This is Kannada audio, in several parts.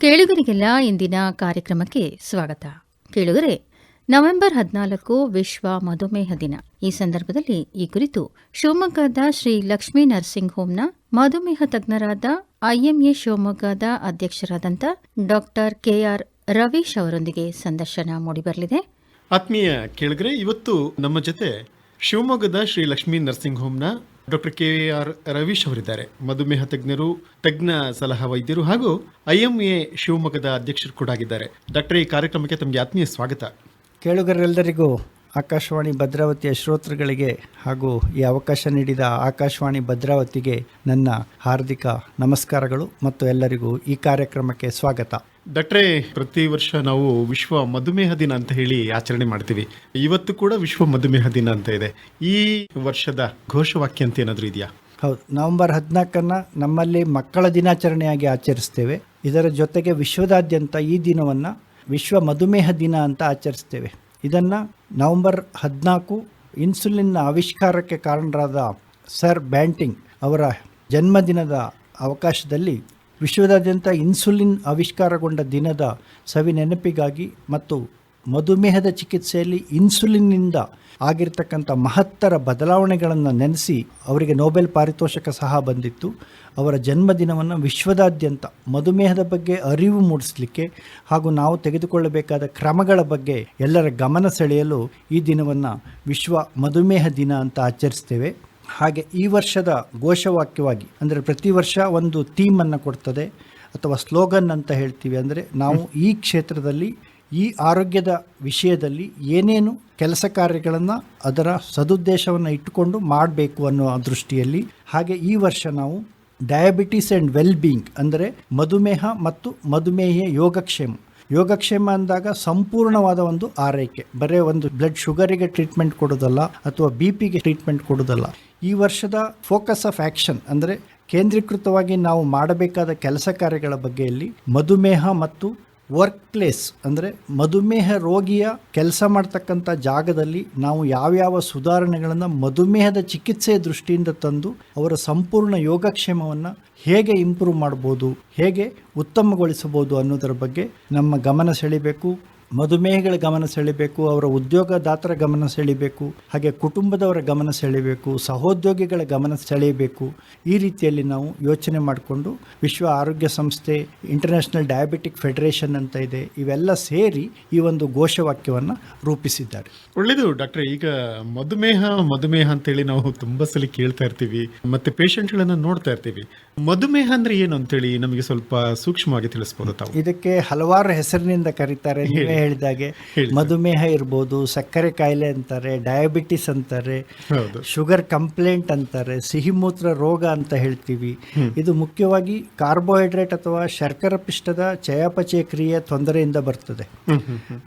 ಕೇಳುಗರಿಗೆಲ್ಲ ಇಂದಿನ ಕಾರ್ಯಕ್ರಮಕ್ಕೆ ಸ್ವಾಗತ. ಕೇಳುಗರೆ, ನವೆಂಬರ್ ಹದಿನಾಲ್ಕು ವಿಶ್ವ ಮಧುಮೇಹ ದಿನ. ಈ ಸಂದರ್ಭದಲ್ಲಿ ಈ ಕುರಿತು ಶಿವಮೊಗ್ಗದ ಶ್ರೀ ಲಕ್ಷ್ಮೀ ನರ್ಸಿಂಗ್ ಹೋಮ್ನ ಮಧುಮೇಹ ತಜ್ಞರಾದ ಐಎಂಎ ಶಿವಮೊಗ್ಗದ ಅಧ್ಯಕ್ಷರಾದಂಥ ಡಾಕ್ಟರ್ ಕೆಆರ್ ರವೀಶ್ ಅವರೊಂದಿಗೆ ಸಂದರ್ಶನ ಮೂಡಿಬರಲಿದೆ. ಆತ್ಮೀಯ ಕೇಳಿದ್ರೆ ಇವತ್ತು ನಮ್ಮ ಜೊತೆ ಶಿವಮೊಗ್ಗದ ಶ್ರೀ ಲಕ್ಷ್ಮೀ ನರ್ಸಿಂಗ್ ಹೋಮ್ನ ಡಾಕ್ಟರ್ ಕೆ ಆರ್ ರವೀಶ್ ಅವರಿದ್ದಾರೆ. ಮಧುಮೇಹ ತಜ್ಞರು, ತಜ್ಞ ಸಲಹಾ ವೈದ್ಯರು ಹಾಗೂ ಐಎಂಎ ಶಿವಮೊಗ್ಗದ ಅಧ್ಯಕ್ಷರು ಕೂಡ ಆಗಿದ್ದಾರೆ. ಡಾಕ್ಟರ್, ಈ ಕಾರ್ಯಕ್ರಮಕ್ಕೆ ತಮಗೆ ಆತ್ಮೀಯ ಸ್ವಾಗತ. ಕೇಳುಗರೆಲ್ಲರಿಗೂ ಆಕಾಶವಾಣಿ ಭದ್ರಾವತಿಯ ಶ್ರೋತೃಗಳಿಗೆ ಹಾಗೂ ಈ ಅವಕಾಶ ನೀಡಿದ ಆಕಾಶವಾಣಿ ಭದ್ರಾವತಿಗೆ ನನ್ನ ಹಾರ್ದಿಕ ನಮಸ್ಕಾರಗಳು ಮತ್ತು ಎಲ್ಲರಿಗೂ ಈ ಕಾರ್ಯಕ್ರಮಕ್ಕೆ ಸ್ವಾಗತ. ಡಾಕ್ಟ್ರೇ ಪ್ರತಿ ವರ್ಷ ನಾವು ವಿಶ್ವ ಮಧುಮೇಹ ದಿನ ಅಂತ ಹೇಳಿ ಆಚರಣೆ ಮಾಡ್ತೀವಿ. ಇವತ್ತು ಕೂಡ ವಿಶ್ವ ಮಧುಮೇಹ ದಿನ ಅಂತ ಇದೆ. ಈ ವರ್ಷದ ಘೋಷವಾಕ್ಯ ಅಂತ ಏನಾದರೂ ಇದೆಯಾ? ಹೌದು. ನವೆಂಬರ್ ಹದಿನಾಲ್ಕನ್ನು ನಮ್ಮಲ್ಲಿ ಮಕ್ಕಳ ದಿನಾಚರಣೆಯಾಗಿ ಆಚರಿಸ್ತೇವೆ. ಇದರ ಜೊತೆಗೆ ವಿಶ್ವದಾದ್ಯಂತ ಈ ದಿನವನ್ನು ವಿಶ್ವ ಮಧುಮೇಹ ದಿನ ಅಂತ ಆಚರಿಸ್ತೇವೆ. ಇದನ್ನು ನವೆಂಬರ್ ಹದಿನಾಲ್ಕು ಇನ್ಸುಲಿನ್ನ ಆವಿಷ್ಕಾರಕ್ಕೆ ಕಾರಣರಾದ ಸರ್ ಬ್ಯಾಂಟಿಂಗ್ ಅವರ ಜನ್ಮದಿನದ ಅವಕಾಶದಲ್ಲಿ ವಿಶ್ವದಾದ್ಯಂತ ಇನ್ಸುಲಿನ್ ಆವಿಷ್ಕಾರಗೊಂಡ ದಿನದ ಸವಿ ನೆನಪಿಗಾಗಿ ಮತ್ತು ಮಧುಮೇಹದ ಚಿಕಿತ್ಸೆಯಲ್ಲಿ ಇನ್ಸುಲಿನ್ನಿಂದ ಆಗಿರ್ತಕ್ಕಂಥ ಮಹತ್ತರ ಬದಲಾವಣೆಗಳನ್ನು ನೆನೆಸಿ ಅವರಿಗೆ ನೋಬೆಲ್ ಪಾರಿತೋಷಕ ಸಹ ಬಂದಿತ್ತು. ಅವರ ಜನ್ಮದಿನವನ್ನು ವಿಶ್ವದಾದ್ಯಂತ ಮಧುಮೇಹದ ಬಗ್ಗೆ ಅರಿವು ಮೂಡಿಸಲಿಕ್ಕೆ ಹಾಗೂ ನಾವು ತೆಗೆದುಕೊಳ್ಳಬೇಕಾದ ಕ್ರಮಗಳ ಬಗ್ಗೆ ಎಲ್ಲರ ಗಮನ ಸೆಳೆಯಲು ಈ ದಿನವನ್ನು ವಿಶ್ವ ಮಧುಮೇಹ ದಿನ ಅಂತ ಆಚರಿಸ್ತೇವೆ. ಹಾಗೆ ಈ ವರ್ಷದ ಘೋಷವಾಕ್ಯವಾಗಿ, ಅಂದರೆ ಪ್ರತಿ ವರ್ಷ ಒಂದು ಥೀಮನ್ನು ಕೊಡ್ತದೆ, ಅಥವಾ ಸ್ಲೋಗನ್ ಅಂತ ಹೇಳ್ತೀವಿ. ಅಂದರೆ ನಾವು ಈ ಕ್ಷೇತ್ರದಲ್ಲಿ, ಈ ಆರೋಗ್ಯದ ವಿಷಯದಲ್ಲಿ ಏನೇನು ಕೆಲಸ ಕಾರ್ಯಗಳನ್ನು ಅದರ ಸದುದ್ದೇಶವನ್ನು ಇಟ್ಟುಕೊಂಡು ಮಾಡಬೇಕು ಅನ್ನೋ ದೃಷ್ಟಿಯಲ್ಲಿ, ಹಾಗೆ ಈ ವರ್ಷ ನಾವು ಡಯಾಬಿಟಿಸ್ ಆ್ಯಂಡ್ ವೆಲ್ ಬೀಯಿಂಗ್ ಅಂದರೆ ಮಧುಮೇಹ ಮತ್ತು ಮಧುಮೇಹ ಯೋಗಕ್ಷೇಮ ಯೋಗಕ್ಷೇಮ ಅಂದಾಗ ಸಂಪೂರ್ಣವಾದ ಒಂದು ಆರೈಕೆ. ಬರೀ ಒಂದು ಬ್ಲಡ್ ಶುಗರಿಗೆ ಟ್ರೀಟ್ಮೆಂಟ್ ಕೊಡೋದಲ್ಲ ಅಥವಾ ಬಿ ಪಿಗೆ ಟ್ರೀಟ್ಮೆಂಟ್ ಕೊಡೋದಲ್ಲ. ಈ ವರ್ಷದ ಫೋಕಸ್ ಆಫ್ ಆ್ಯಕ್ಷನ್ ಅಂದರೆ ಕೇಂದ್ರೀಕೃತವಾಗಿ ನಾವು ಮಾಡಬೇಕಾದ ಕೆಲಸ ಕಾರ್ಯಗಳ ಬಗ್ಗೆಯಲ್ಲಿ ಮಧುಮೇಹ ಮತ್ತು ವರ್ಕ್ ಪ್ಲೇಸ್ ಅಂದರೆ ಮಧುಮೇಹ ರೋಗಿಯ ಕೆಲಸ ಮಾಡ್ತಕ್ಕಂಥ ಜಾಗದಲ್ಲಿ ನಾವು ಯಾವ್ಯಾವ ಸುಧಾರಣೆಗಳನ್ನು ಮಧುಮೇಹದ ಚಿಕಿತ್ಸೆಯ ದೃಷ್ಟಿಯಿಂದ ತಂದು ಅವರ ಸಂಪೂರ್ಣ ಯೋಗಕ್ಷೇಮವನ್ನು ಹೇಗೆ ಇಂಪ್ರೂವ್ ಮಾಡ್ಬೋದು, ಹೇಗೆ ಉತ್ತಮಗೊಳಿಸಬಹುದು ಅನ್ನೋದರ ಬಗ್ಗೆ ನಮ್ಮ ಗಮನ ಸೆಳಿಬೇಕು, ಮಧುಮೇಹಗಳ ಗಮನ ಸೆಳಿಬೇಕು, ಅವರ ಉದ್ಯೋಗದಾತರ ಗಮನ ಸೆಳಿಬೇಕು, ಹಾಗೆ ಕುಟುಂಬದವರ ಗಮನ ಸೆಳಿಬೇಕು, ಸಹೋದ್ಯೋಗಿಗಳ ಗಮನ ಸೆಳೆಯಬೇಕು ಈ ರೀತಿಯಲ್ಲಿ ನಾವು ಯೋಚನೆ ಮಾಡಿಕೊಂಡು ವಿಶ್ವ ಆರೋಗ್ಯ ಸಂಸ್ಥೆ ಇಂಟರ್ನ್ಯಾಷನಲ್ ಡಯಾಬಿಟಿಕ್ ಫೆಡರೇಷನ್ ಅಂತ ಇದೆ, ಇವೆಲ್ಲ ಸೇರಿ ಈ ಒಂದು ಘೋಷವಾಕ್ಯವನ್ನು ರೂಪಿಸಿದ್ದಾರೆ. ಒಳ್ಳೆಯದು ಡಾಕ್ಟರ್, ಈಗ ಮಧುಮೇಹ ಮಧುಮೇಹ ಅಂತೇಳಿ ನಾವು ತುಂಬ ಸಲ ಕೇಳ್ತಾ ಇರ್ತೀವಿ, ಮತ್ತೆ ಪೇಷಂಟ್ಗಳನ್ನು ನೋಡ್ತಾ ಇರ್ತೀವಿ. ಮಧುಮೇಹ ಅಂದ್ರೆ ಏನು ಅಂತೇಳಿ ನಮಗೆ ಸ್ವಲ್ಪ ಸೂಕ್ಷ್ಮವಾಗಿ ತಿಳಿಸ್ಬೋದು ತಾವು. ಇದಕ್ಕೆ ಹಲವಾರು ಹೆಸರಿನಿಂದ ಕರೀತಾರೆ. ನೀವೇ ಹೇಳಿದಾಗೆ ಮಧುಮೇಹ ಇರ್ಬೋದು ಸಕ್ಕರೆ ಕಾಯಿಲೆ ಅಂತಾರೆ ಡಯಾಬಿಟಿಸ್ ಅಂತಾರೆ ಶುಗರ್ ಕಂಪ್ಲೇಂಟ್ ಅಂತಾರೆ ಸಿಹಿಮೂತ್ರ ರೋಗ ಅಂತ ಹೇಳ್ತೀವಿ. ಇದು ಮುಖ್ಯವಾಗಿ ಕಾರ್ಬೋಹೈಡ್ರೇಟ್ ಅಥವಾ ಶರ್ಕರ ಪಿಷ್ಟದ ಚಯಾಪಚಯ ಕ್ರಿಯೆ ತೊಂದರೆಯಿಂದ ಬರ್ತದೆ.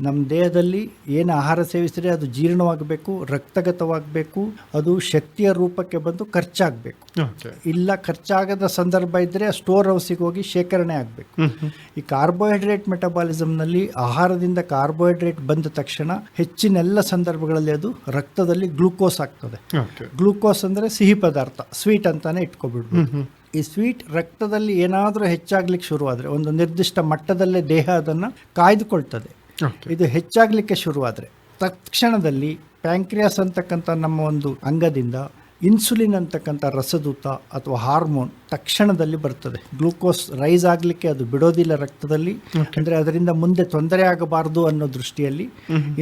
ನಮ್ಮ ದೇಹದಲ್ಲಿ ಏನು ಆಹಾರ ಸೇವಿಸಿದ್ರೆ ಅದು ಜೀರ್ಣವಾಗಬೇಕು ರಕ್ತಗತವಾಗಬೇಕು ಅದು ಶಕ್ತಿಯ ರೂಪಕ್ಕೆ ಬಂದು ಖರ್ಚಾಗಬೇಕು. ಇಲ್ಲ ಖರ್ಚಾಗದ ಸಂದರ್ಭ ಇದ್ದರೆ ಸ್ಟೋರ್ ಹೌಸಿಗೆ ಹೋಗಿ ಶೇಖರಣೆ ಆಗಬೇಕು. ಈ ಕಾರ್ಬೋಹೈಡ್ರೇಟ್ ಮೆಟಬಾಲಿಸಮ್ನಲ್ಲಿ ಆಹಾರದಿಂದ ಕಾರ್ಬೋಹೈಡ್ರೇಟ್ ಬಂದ ತಕ್ಷಣ ಹೆಚ್ಚಿನೆಲ್ಲ ಸಂದರ್ಭಗಳಲ್ಲಿ ಅದು ರಕ್ತದಲ್ಲಿ ಗ್ಲೂಕೋಸ್ ಆಗ್ತದೆ. ಗ್ಲೂಕೋಸ್ ಅಂದರೆ ಸಿಹಿ ಪದಾರ್ಥ ಸ್ವೀಟ್ ಅಂತಾನೆ ಇಟ್ಕೊಬಿಡ್ಬೋದು. ಈ ಸ್ವೀಟ್ ರಕ್ತದಲ್ಲಿ ಏನಾದರೂ ಹೆಚ್ಚಾಗ್ಲಿಕ್ಕೆ ಶುರುವಾದರೆ ಒಂದು ನಿರ್ದಿಷ್ಟ ಮಟ್ಟದಲ್ಲೇ ದೇಹ ಅದನ್ನು ಕಾಯ್ದುಕೊಳ್ತದೆ. ಇದು ಹೆಚ್ಚಾಗಲಿಕ್ಕೆ ಶುರುವಾದರೆ ತಕ್ಷಣದಲ್ಲಿ ಪ್ಯಾಂಕ್ರಿಯಾಸ್ ಅಂತಕ್ಕಂಥ ನಮ್ಮ ಒಂದು ಅಂಗದಿಂದ ಇನ್ಸುಲಿನ್ ಅಂತಕ್ಕಂಥ ರಸದೂತ ಅಥವಾ ಹಾರ್ಮೋನ್ ತಕ್ಷಣದಲ್ಲಿ ಬರ್ತದೆ. ಗ್ಲೂಕೋಸ್ ರೈಸ್ ಆಗಲಿಕ್ಕೆ ಅದು ಬಿಡೋದಿಲ್ಲ ರಕ್ತದಲ್ಲಿ. ಅಂದರೆ ಅದರಿಂದ ಮುಂದೆ ತೊಂದರೆ ಆಗಬಾರ್ದು ಅನ್ನೋ ದೃಷ್ಟಿಯಲ್ಲಿ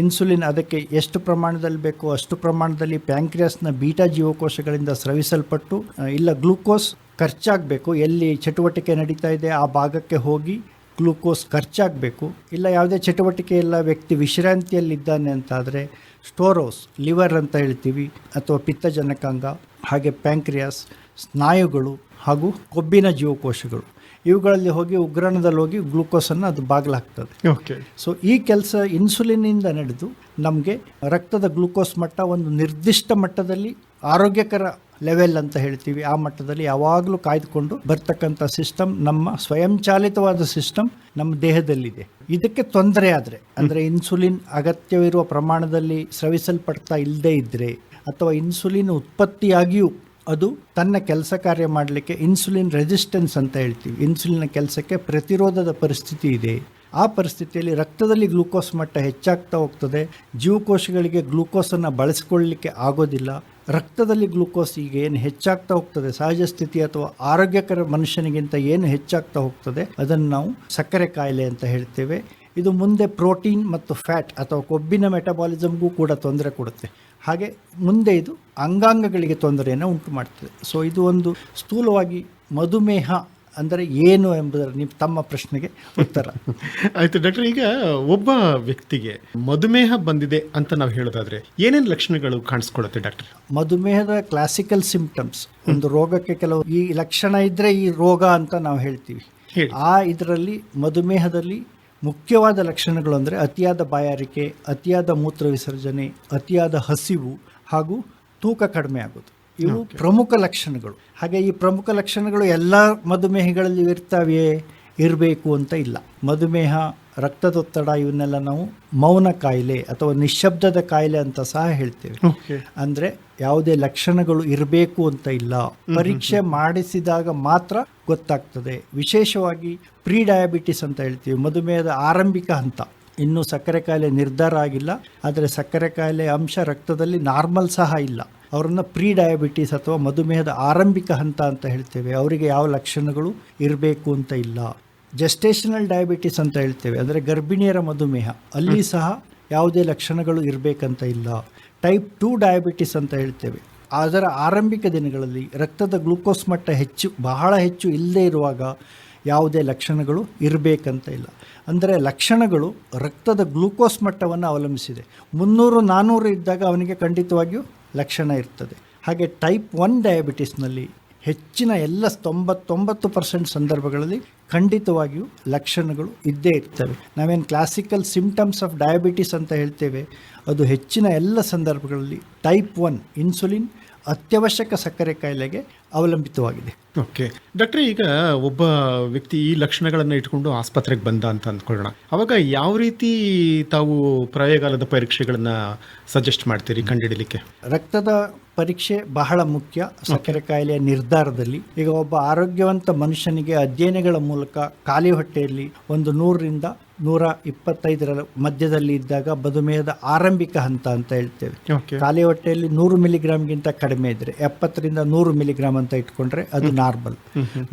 ಇನ್ಸುಲಿನ್ ಅದಕ್ಕೆ ಎಷ್ಟು ಪ್ರಮಾಣದಲ್ಲಿ ಬೇಕೋ ಅಷ್ಟು ಪ್ರಮಾಣದಲ್ಲಿ ಪ್ಯಾಂಕ್ರಿಯಾಸ್ನ ಬೀಟಾ ಜೀವಕೋಶಗಳಿಂದ ಸ್ರವಿಸಲ್ಪಟ್ಟು ಇಲ್ಲ ಗ್ಲೂಕೋಸ್ ಖರ್ಚಾಗಬೇಕು. ಎಲ್ಲಿ ಚಟುವಟಿಕೆ ನಡೀತಾ ಇದೆ ಆ ಭಾಗಕ್ಕೆ ಹೋಗಿ ಗ್ಲೂಕೋಸ್ ಖರ್ಚಾಗಬೇಕು ಇಲ್ಲ ಯಾವುದೇ ಚಟುವಟಿಕೆ ಇಲ್ಲ ವ್ಯಕ್ತಿ ವಿಶ್ರಾಂತಿಯಲ್ಲಿದ್ದಾನೆ ಅಂತಾದರೆ ಸ್ಟೋರೋಸ್ ಲಿವರ್ ಅಂತ ಹೇಳ್ತೀವಿ ಅಥವಾ ಪಿತ್ತಜನಕಾಂಗ ಹಾಗೆ ಪ್ಯಾಂಕ್ರಿಯಾಸ್ ಸ್ನಾಯುಗಳು ಹಾಗೂ ಕೊಬ್ಬಿನ ಜೀವಕೋಶಗಳು. ಇವುಗಳಲ್ಲಿ ಹೋಗಿ ಉಗ್ರಾಣದಲ್ಲಿ ಹೋಗಿ ಗ್ಲೂಕೋಸನ್ನು ಅದು ಬಾಗಿಲಾಗ್ತದೆ. ಓಕೆ ಸೊ ಈ ಕೆಲಸ ಇನ್ಸುಲಿನಿಂದ ನಡೆದು ನಮಗೆ ರಕ್ತದ ಗ್ಲೂಕೋಸ್ ಮಟ್ಟ ಒಂದು ನಿರ್ದಿಷ್ಟ ಮಟ್ಟದಲ್ಲಿ ಆರೋಗ್ಯಕರ ಲೆವೆಲ್ ಅಂತ ಹೇಳ್ತೀವಿ. ಆ ಮಟ್ಟದಲ್ಲಿ ಯಾವಾಗಲೂ ಕಾಯ್ದುಕೊಂಡು ಬರ್ತಕ್ಕಂಥ ಸಿಸ್ಟಮ್ ನಮ್ಮ ಸ್ವಯಂಚಾಲಿತವಾದ ಸಿಸ್ಟಮ್ ನಮ್ಮ ದೇಹದಲ್ಲಿದೆ. ಇದಕ್ಕೆ ತೊಂದರೆ ಆದರೆ ಅಂದರೆ ಇನ್ಸುಲಿನ್ ಅಗತ್ಯವಿರುವ ಪ್ರಮಾಣದಲ್ಲಿ ಸ್ರವಿಸಲ್ಪಡ್ತಾ ಇಲ್ಲದೇ ಇದ್ದರೆ ಅಥವಾ ಇನ್ಸುಲಿನ್ ಉತ್ಪತ್ತಿಯಾಗಿಯೂ ಅದು ತನ್ನ ಕೆಲಸ ಕಾರ್ಯ ಮಾಡಲಿಕ್ಕೆ ಇನ್ಸುಲಿನ್ ರೆಸಿಸ್ಟೆನ್ಸ್ ಅಂತ ಹೇಳ್ತೀವಿ. ಇನ್ಸುಲಿನ್ ಕೆಲಸಕ್ಕೆ ಪ್ರತಿರೋಧದ ಪರಿಸ್ಥಿತಿ ಇದೆ. ಆ ಪರಿಸ್ಥಿತಿಯಲ್ಲಿ ರಕ್ತದಲ್ಲಿ ಗ್ಲೂಕೋಸ್ ಮಟ್ಟ ಹೆಚ್ಚಾಗ್ತಾ ಹೋಗ್ತದೆ. ಜೀವಕೋಶಗಳಿಗೆ ಗ್ಲೂಕೋಸನ್ನು ಬಳಸಿಕೊಳ್ಳಲಿಕ್ಕೆ ಆಗೋದಿಲ್ಲ. ರಕ್ತದಲ್ಲಿ ಗ್ಲುಕೋಸ್ ಈಗ ಏನು ಹೆಚ್ಚಾಗ್ತಾ ಹೋಗ್ತದೆ? ಸಹಜ ಸ್ಥಿತಿ ಅಥವಾ ಆರೋಗ್ಯಕರ ಮನುಷ್ಯನಿಗಿಂತ ಏನು ಹೆಚ್ಚಾಗ್ತಾ ಹೋಗ್ತದೆ? ಅದನ್ನು ನಾವು ಸಕ್ಕರೆ ಕಾಯಿಲೆ ಅಂತ ಹೇಳ್ತೇವೆ. ಇದು ಮುಂದೆ ಪ್ರೋಟೀನ್ ಮತ್ತು ಫ್ಯಾಟ್ ಅಥವಾ ಕೊಬ್ಬಿನ ಮೆಟಬಾಲಿಸಮ್ಗೂ ಕೂಡ ತೊಂದರೆ ಕೊಡುತ್ತೆ. ಹಾಗೆ ಮುಂದೆ ಇದು ಅಂಗಾಂಗಗಳಿಗೆ ತೊಂದರೆಯನ್ನು ಉಂಟು ಮಾಡ್ತದೆ ಸೊ ಇದು ಒಂದು ಸ್ಥೂಲವಾಗಿ ಮಧುಮೇಹ ಅಂದರೆ ಏನು ಎಂಬುದರ ನಿಮ್ಮ ತಮ್ಮ ಪ್ರಶ್ನೆಗೆ ಉತ್ತರ. ಆಯ್ತು ಡಾಕ್ಟರ್ ಈಗ ಒಬ್ಬ ವ್ಯಕ್ತಿಗೆ ಮಧುಮೇಹ ಬಂದಿದೆ ಅಂತ ನಾವು ಹೇಳೋದಾದ್ರೆ ಏನೇನು ಲಕ್ಷಣಗಳು ಕಾಣಿಸ್ಕೊಳ್ಳುತ್ತೆ ಡಾಕ್ಟರ್? ಮಧುಮೇಹದ ಕ್ಲಾಸಿಕಲ್ ಸಿಂಪ್ಟಮ್ಸ್ ಒಂದು ರೋಗಕ್ಕೆ ಕೆಲವು ಈ ಲಕ್ಷಣ ಇದ್ದರೆ ಈ ರೋಗ ಅಂತ ನಾವು ಹೇಳ್ತೀವಿ. ಆ ಇದರಲ್ಲಿ ಮಧುಮೇಹದಲ್ಲಿ ಮುಖ್ಯವಾದ ಲಕ್ಷಣಗಳು ಅಂದರೆ ಅತಿಯಾದ ಬಾಯಾರಿಕೆ ಅತಿಯಾದ ಮೂತ್ರ ವಿಸರ್ಜನೆ ಅತಿಯಾದ ಹಸಿವು ಹಾಗೂ ತೂಕ ಕಡಿಮೆ ಆಗೋದು. ಇವು ಪ್ರಮುಖ ಲಕ್ಷಣಗಳು. ಹಾಗೆ ಈ ಪ್ರಮುಖ ಲಕ್ಷಣಗಳು ಎಲ್ಲ ಮಧುಮೇಹಗಳಲ್ಲಿ ಇರ್ತಾವೆಯೇ? ಇರಬೇಕು ಅಂತ ಇಲ್ಲ. ಮಧುಮೇಹ ರಕ್ತದೊತ್ತಡ ಇವನ್ನೆಲ್ಲ ನಾವು ಮೌನ ಕಾಯಿಲೆ ಅಥವಾ ನಿಶ್ಶಬ್ದದ ಕಾಯಿಲೆ ಅಂತ ಸಹ ಹೇಳ್ತೇವೆ. ಅಂದ್ರೆ ಯಾವುದೇ ಲಕ್ಷಣಗಳು ಇರಬೇಕು ಅಂತ ಇಲ್ಲ. ಪರೀಕ್ಷೆ ಮಾಡಿಸಿದಾಗ ಮಾತ್ರ ಗೊತ್ತಾಗ್ತದೆ. ವಿಶೇಷವಾಗಿ ಪ್ರೀ ಡಯಾಬಿಟಿಸ್ ಅಂತ ಹೇಳ್ತೀವಿ ಮಧುಮೇಹದ ಆರಂಭಿಕ ಹಂತ. ಇನ್ನೂ ಸಕ್ಕರೆ ಕಾಯಿಲೆ ನಿರ್ಧಾರ ಆಗಿಲ್ಲ ಆದರೆ ಸಕ್ಕರೆ ಕಾಯಿಲೆ ಅಂಶ ರಕ್ತದಲ್ಲಿ ನಾರ್ಮಲ್ ಸಹ ಇಲ್ಲ. ಅವರನ್ನು ಪ್ರೀ ಡಯಾಬಿಟೀಸ್ ಅಥವಾ ಮಧುಮೇಹದ ಆರಂಭಿಕ ಹಂತ ಅಂತ ಹೇಳ್ತೇವೆ. ಅವರಿಗೆ ಯಾವ ಲಕ್ಷಣಗಳು ಇರಬೇಕು ಅಂತ ಇಲ್ಲ. ಜೆಸ್ಟೇಷನಲ್ ಡಯಾಬಿಟಿಸ್ ಅಂತ ಹೇಳ್ತೇವೆ. ಅಂದರೆ ಗರ್ಭಿಣಿಯರ ಮಧುಮೇಹ. ಅಲ್ಲಿ ಸಹ ಯಾವುದೇ ಲಕ್ಷಣಗಳು ಇರಬೇಕಂತ ಇಲ್ಲ. ಟೈಪ್ ಟೂ ಡಯಾಬಿಟೀಸ್ ಅಂತ ಹೇಳ್ತೇವೆ. ಅದರ ಆರಂಭಿಕ ದಿನಗಳಲ್ಲಿ ರಕ್ತದ ಗ್ಲೂಕೋಸ್ ಮಟ್ಟ ಹೆಚ್ಚು ಬಹಳ ಹೆಚ್ಚು ಇಲ್ಲದೇ ಇರುವಾಗ ಯಾವುದೇ ಲಕ್ಷಣಗಳು ಇರಬೇಕಂತ ಇಲ್ಲ. ಅಂದರೆ ಲಕ್ಷಣಗಳು ರಕ್ತದ ಗ್ಲೂಕೋಸ್ ಮಟ್ಟವನ್ನು ಅವಲಂಬಿಸಿದೆ. ಮುನ್ನೂರು ನಾನ್ನೂರು ಇದ್ದಾಗ ಅವನಿಗೆ ಖಂಡಿತವಾಗಿಯೂ ಲಕ್ಷಣ ಇರ್ತದೆ. ಹಾಗೆ ಟೈಪ್ ಒನ್ ಡಯಾಬಿಟಿಸ್ನಲ್ಲಿ ಹೆಚ್ಚಿನ ಎಲ್ಲ ತೊಂಬತ್ತೊಂಬತ್ತು ಪರ್ಸೆಂಟ್ ಸಂದರ್ಭಗಳಲ್ಲಿ ಖಂಡಿತವಾಗಿಯೂ ಲಕ್ಷಣಗಳು ಇದ್ದೇ ಇರ್ತವೆ. ನಾವೇನು ಕ್ಲಾಸಿಕಲ್ ಸಿಂಪ್ಟಮ್ಸ್ ಆಫ್ ಡಯಾಬಿಟಿಸ್ ಅಂತ ಹೇಳ್ತೇವೆ. ಅದು ಹೆಚ್ಚಿನ ಎಲ್ಲ ಸಂದರ್ಭಗಳಲ್ಲಿ ಟೈಪ್ ಒನ್ ಇನ್ಸುಲಿನ್ ಅತ್ಯವಶ್ಯಕ ಸಕ್ಕರೆ ಕಾಯಿಲೆಗೆ ಅವಲಂಬಿತವಾಗಿದೆ. ಓಕೆ. ಡಾಕ್ಟ್ರೆ ಈಗ ಒಬ್ಬ ವ್ಯಕ್ತಿ ಈ ಲಕ್ಷಣಗಳನ್ನು ಇಟ್ಕೊಂಡು ಆಸ್ಪತ್ರೆಗೆ ಬಂದ ಅಂತ ಅಂದ್ಕೊಳ್ಳೋಣ. ಅವಾಗ ಯಾವ ರೀತಿ ತಾವು ಪ್ರಯೋಗಾಲದ ಪರೀಕ್ಷೆಗಳನ್ನು ಸಜೆಸ್ಟ್ ಮಾಡ್ತೀರಿ ಕಂಡುಹಿಡಲಿಕ್ಕೆ? ರಕ್ತದ ಪರೀಕ್ಷೆ ಬಹಳ ಮುಖ್ಯ. ಸಕ್ಕರೆ ಕಾಯಿಲೆಯ ನಿರ್ಧಾರದಲ್ಲಿ ಈಗ ಒಬ್ಬ ಆರೋಗ್ಯವಂತ ಮನುಷ್ಯನಿಗೆ ಅಧ್ಯಯನಗಳ ಮೂಲಕ ಖಾಲಿ ಹೊಟ್ಟೆಯಲ್ಲಿ ಒಂದು ನೂರರಿಂದ ನೂರ ಇಪ್ಪತ್ತೈದರ ಮಧ್ಯದಲ್ಲಿ ಇದ್ದಾಗ ಮಧುಮೇಹದ ಆರಂಭಿಕ ಹಂತ ಅಂತ ಹೇಳ್ತೇವೆ. ಖಾಲಿ ಹೊಟ್ಟೆಯಲ್ಲಿ ನೂರು ಮಿಲಿಗ್ರಾಮ್ಗಿಂತ ಕಡಿಮೆ ಇದ್ದರೆ ಎಪ್ಪತ್ತರಿಂದ ನೂರು ಮಿಲಿಗ್ರಾಮ್ ಅಂತ ಇಟ್ಕೊಂಡ್ರೆ ಅದು ನಾರ್ಮಲ್.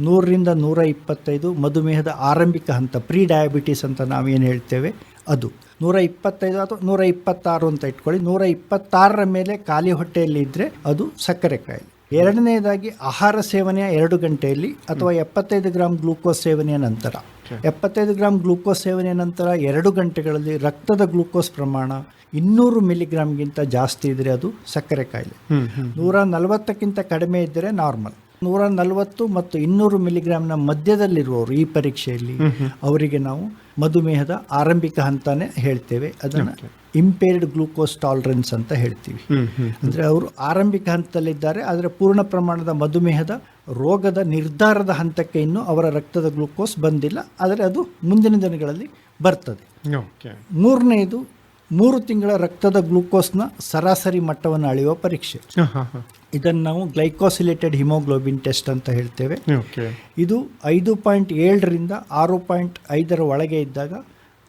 ನೂರರಿಂದ ನೂರ ಇಪ್ಪತ್ತೈದು ಮಧುಮೇಹದ ಆರಂಭಿಕ ಹಂತ ಪ್ರೀ ಡಯಾಬಿಟೀಸ್ ಅಂತ ನಾವೇನು ಹೇಳ್ತೇವೆ ಅದು. ನೂರ ಇಪ್ಪತ್ತೈದು ಅಥವಾ ನೂರ ಇಪ್ಪತ್ತಾರು ಅಂತ ಇಟ್ಕೊಳ್ಳಿ. ನೂರ ಇಪ್ಪತ್ತಾರರ ಮೇಲೆ ಖಾಲಿ ಹೊಟ್ಟೆಯಲ್ಲಿ ಇದ್ದರೆ ಅದು ಸಕ್ಕರೆ ಕಾಯಿಲೆ. ಎರಡನೇದಾಗಿ ಆಹಾರ ಸೇವನೆಯ ಎರಡು ಗಂಟೆಯಲ್ಲಿ ಅಥವಾ ಎಪ್ಪತ್ತೈದು ಗ್ರಾಮ್ ಗ್ಲೂಕೋಸ್ ಸೇವನೆಯ ನಂತರ. ಎಪ್ಪತ್ತೈದು ಗ್ರಾಮ್ ಗ್ಲೂಕೋಸ್ ಸೇವನೆಯ ನಂತರ ಎರಡು ಗಂಟೆಗಳಲ್ಲಿ ರಕ್ತದ ಗ್ಲೂಕೋಸ್ ಪ್ರಮಾಣ ಇನ್ನೂರು ಮಿಲಿಗ್ರಾಮ್ಗಿಂತ ಜಾಸ್ತಿ ಇದ್ದರೆ ಅದು ಸಕ್ಕರೆ ಕಾಯಿಲೆ. ನೂರ ನಲವತ್ತಕ್ಕಿಂತ ಕಡಿಮೆ ಇದ್ದರೆ ನಾರ್ಮಲ್. ನೂರ ನಲವತ್ತು ಮತ್ತು ಇನ್ನೂರು ಮಿಲಿಗ್ರಾಮ್ನ ಮಧ್ಯದಲ್ಲಿರುವವರು ಈ ಪರೀಕ್ಷೆಯಲ್ಲಿ ಅವರಿಗೆ ನಾವು ಮಧುಮೇಹದ ಆರಂಭಿಕ ಹಂತಾನೆ ಹೇಳ್ತೇವೆ. ಅದನ್ನು ಇಂಪೇರ್ಡ್ ಗ್ಲೂಕೋಸ್ ಟಾಲರೆನ್ಸ್ ಅಂತ ಹೇಳ್ತೀವಿ. ಅಂದರೆ ಅವರು ಆರಂಭಿಕ ಹಂತದಲ್ಲಿದ್ದಾರೆ ಆದರೆ ಪೂರ್ಣ ಪ್ರಮಾಣದ ಮಧುಮೇಹದ ರೋಗದ ನಿರ್ಧಾರದ ಹಂತಕ್ಕೆ ಇನ್ನೂ ಅವರ ರಕ್ತದ ಗ್ಲೂಕೋಸ್ ಬಂದಿಲ್ಲ ಆದರೆ ಅದು ಮುಂದಿನ ದಿನಗಳಲ್ಲಿ ಬರ್ತದೆ. ಓಕೆ ಮೂರನೆಯದು ಮೂರು ತಿಂಗಳ ರಕ್ತದ ಗ್ಲೂಕೋಸ್ನ ಸರಾಸರಿ ಮಟ್ಟವನ್ನು ಅಳೆಯುವ ಪರೀಕ್ಷೆ. ಇದನ್ನು ನಾವು ಗ್ಲೈಕೋಸಿಲೇಟೆಡ್ ಹಿಮೋಗ್ಲೋಬಿನ್ ಟೆಸ್ಟ್ ಅಂತ ಹೇಳ್ತೇವೆ. ಓಕೆ. ಇದು ಐದು ಪಾಯಿಂಟ್ ಏಳರಿಂದ ಆರು ಪಾಯಿಂಟ್ ಐದರ ಒಳಗೆ ಇದ್ದಾಗ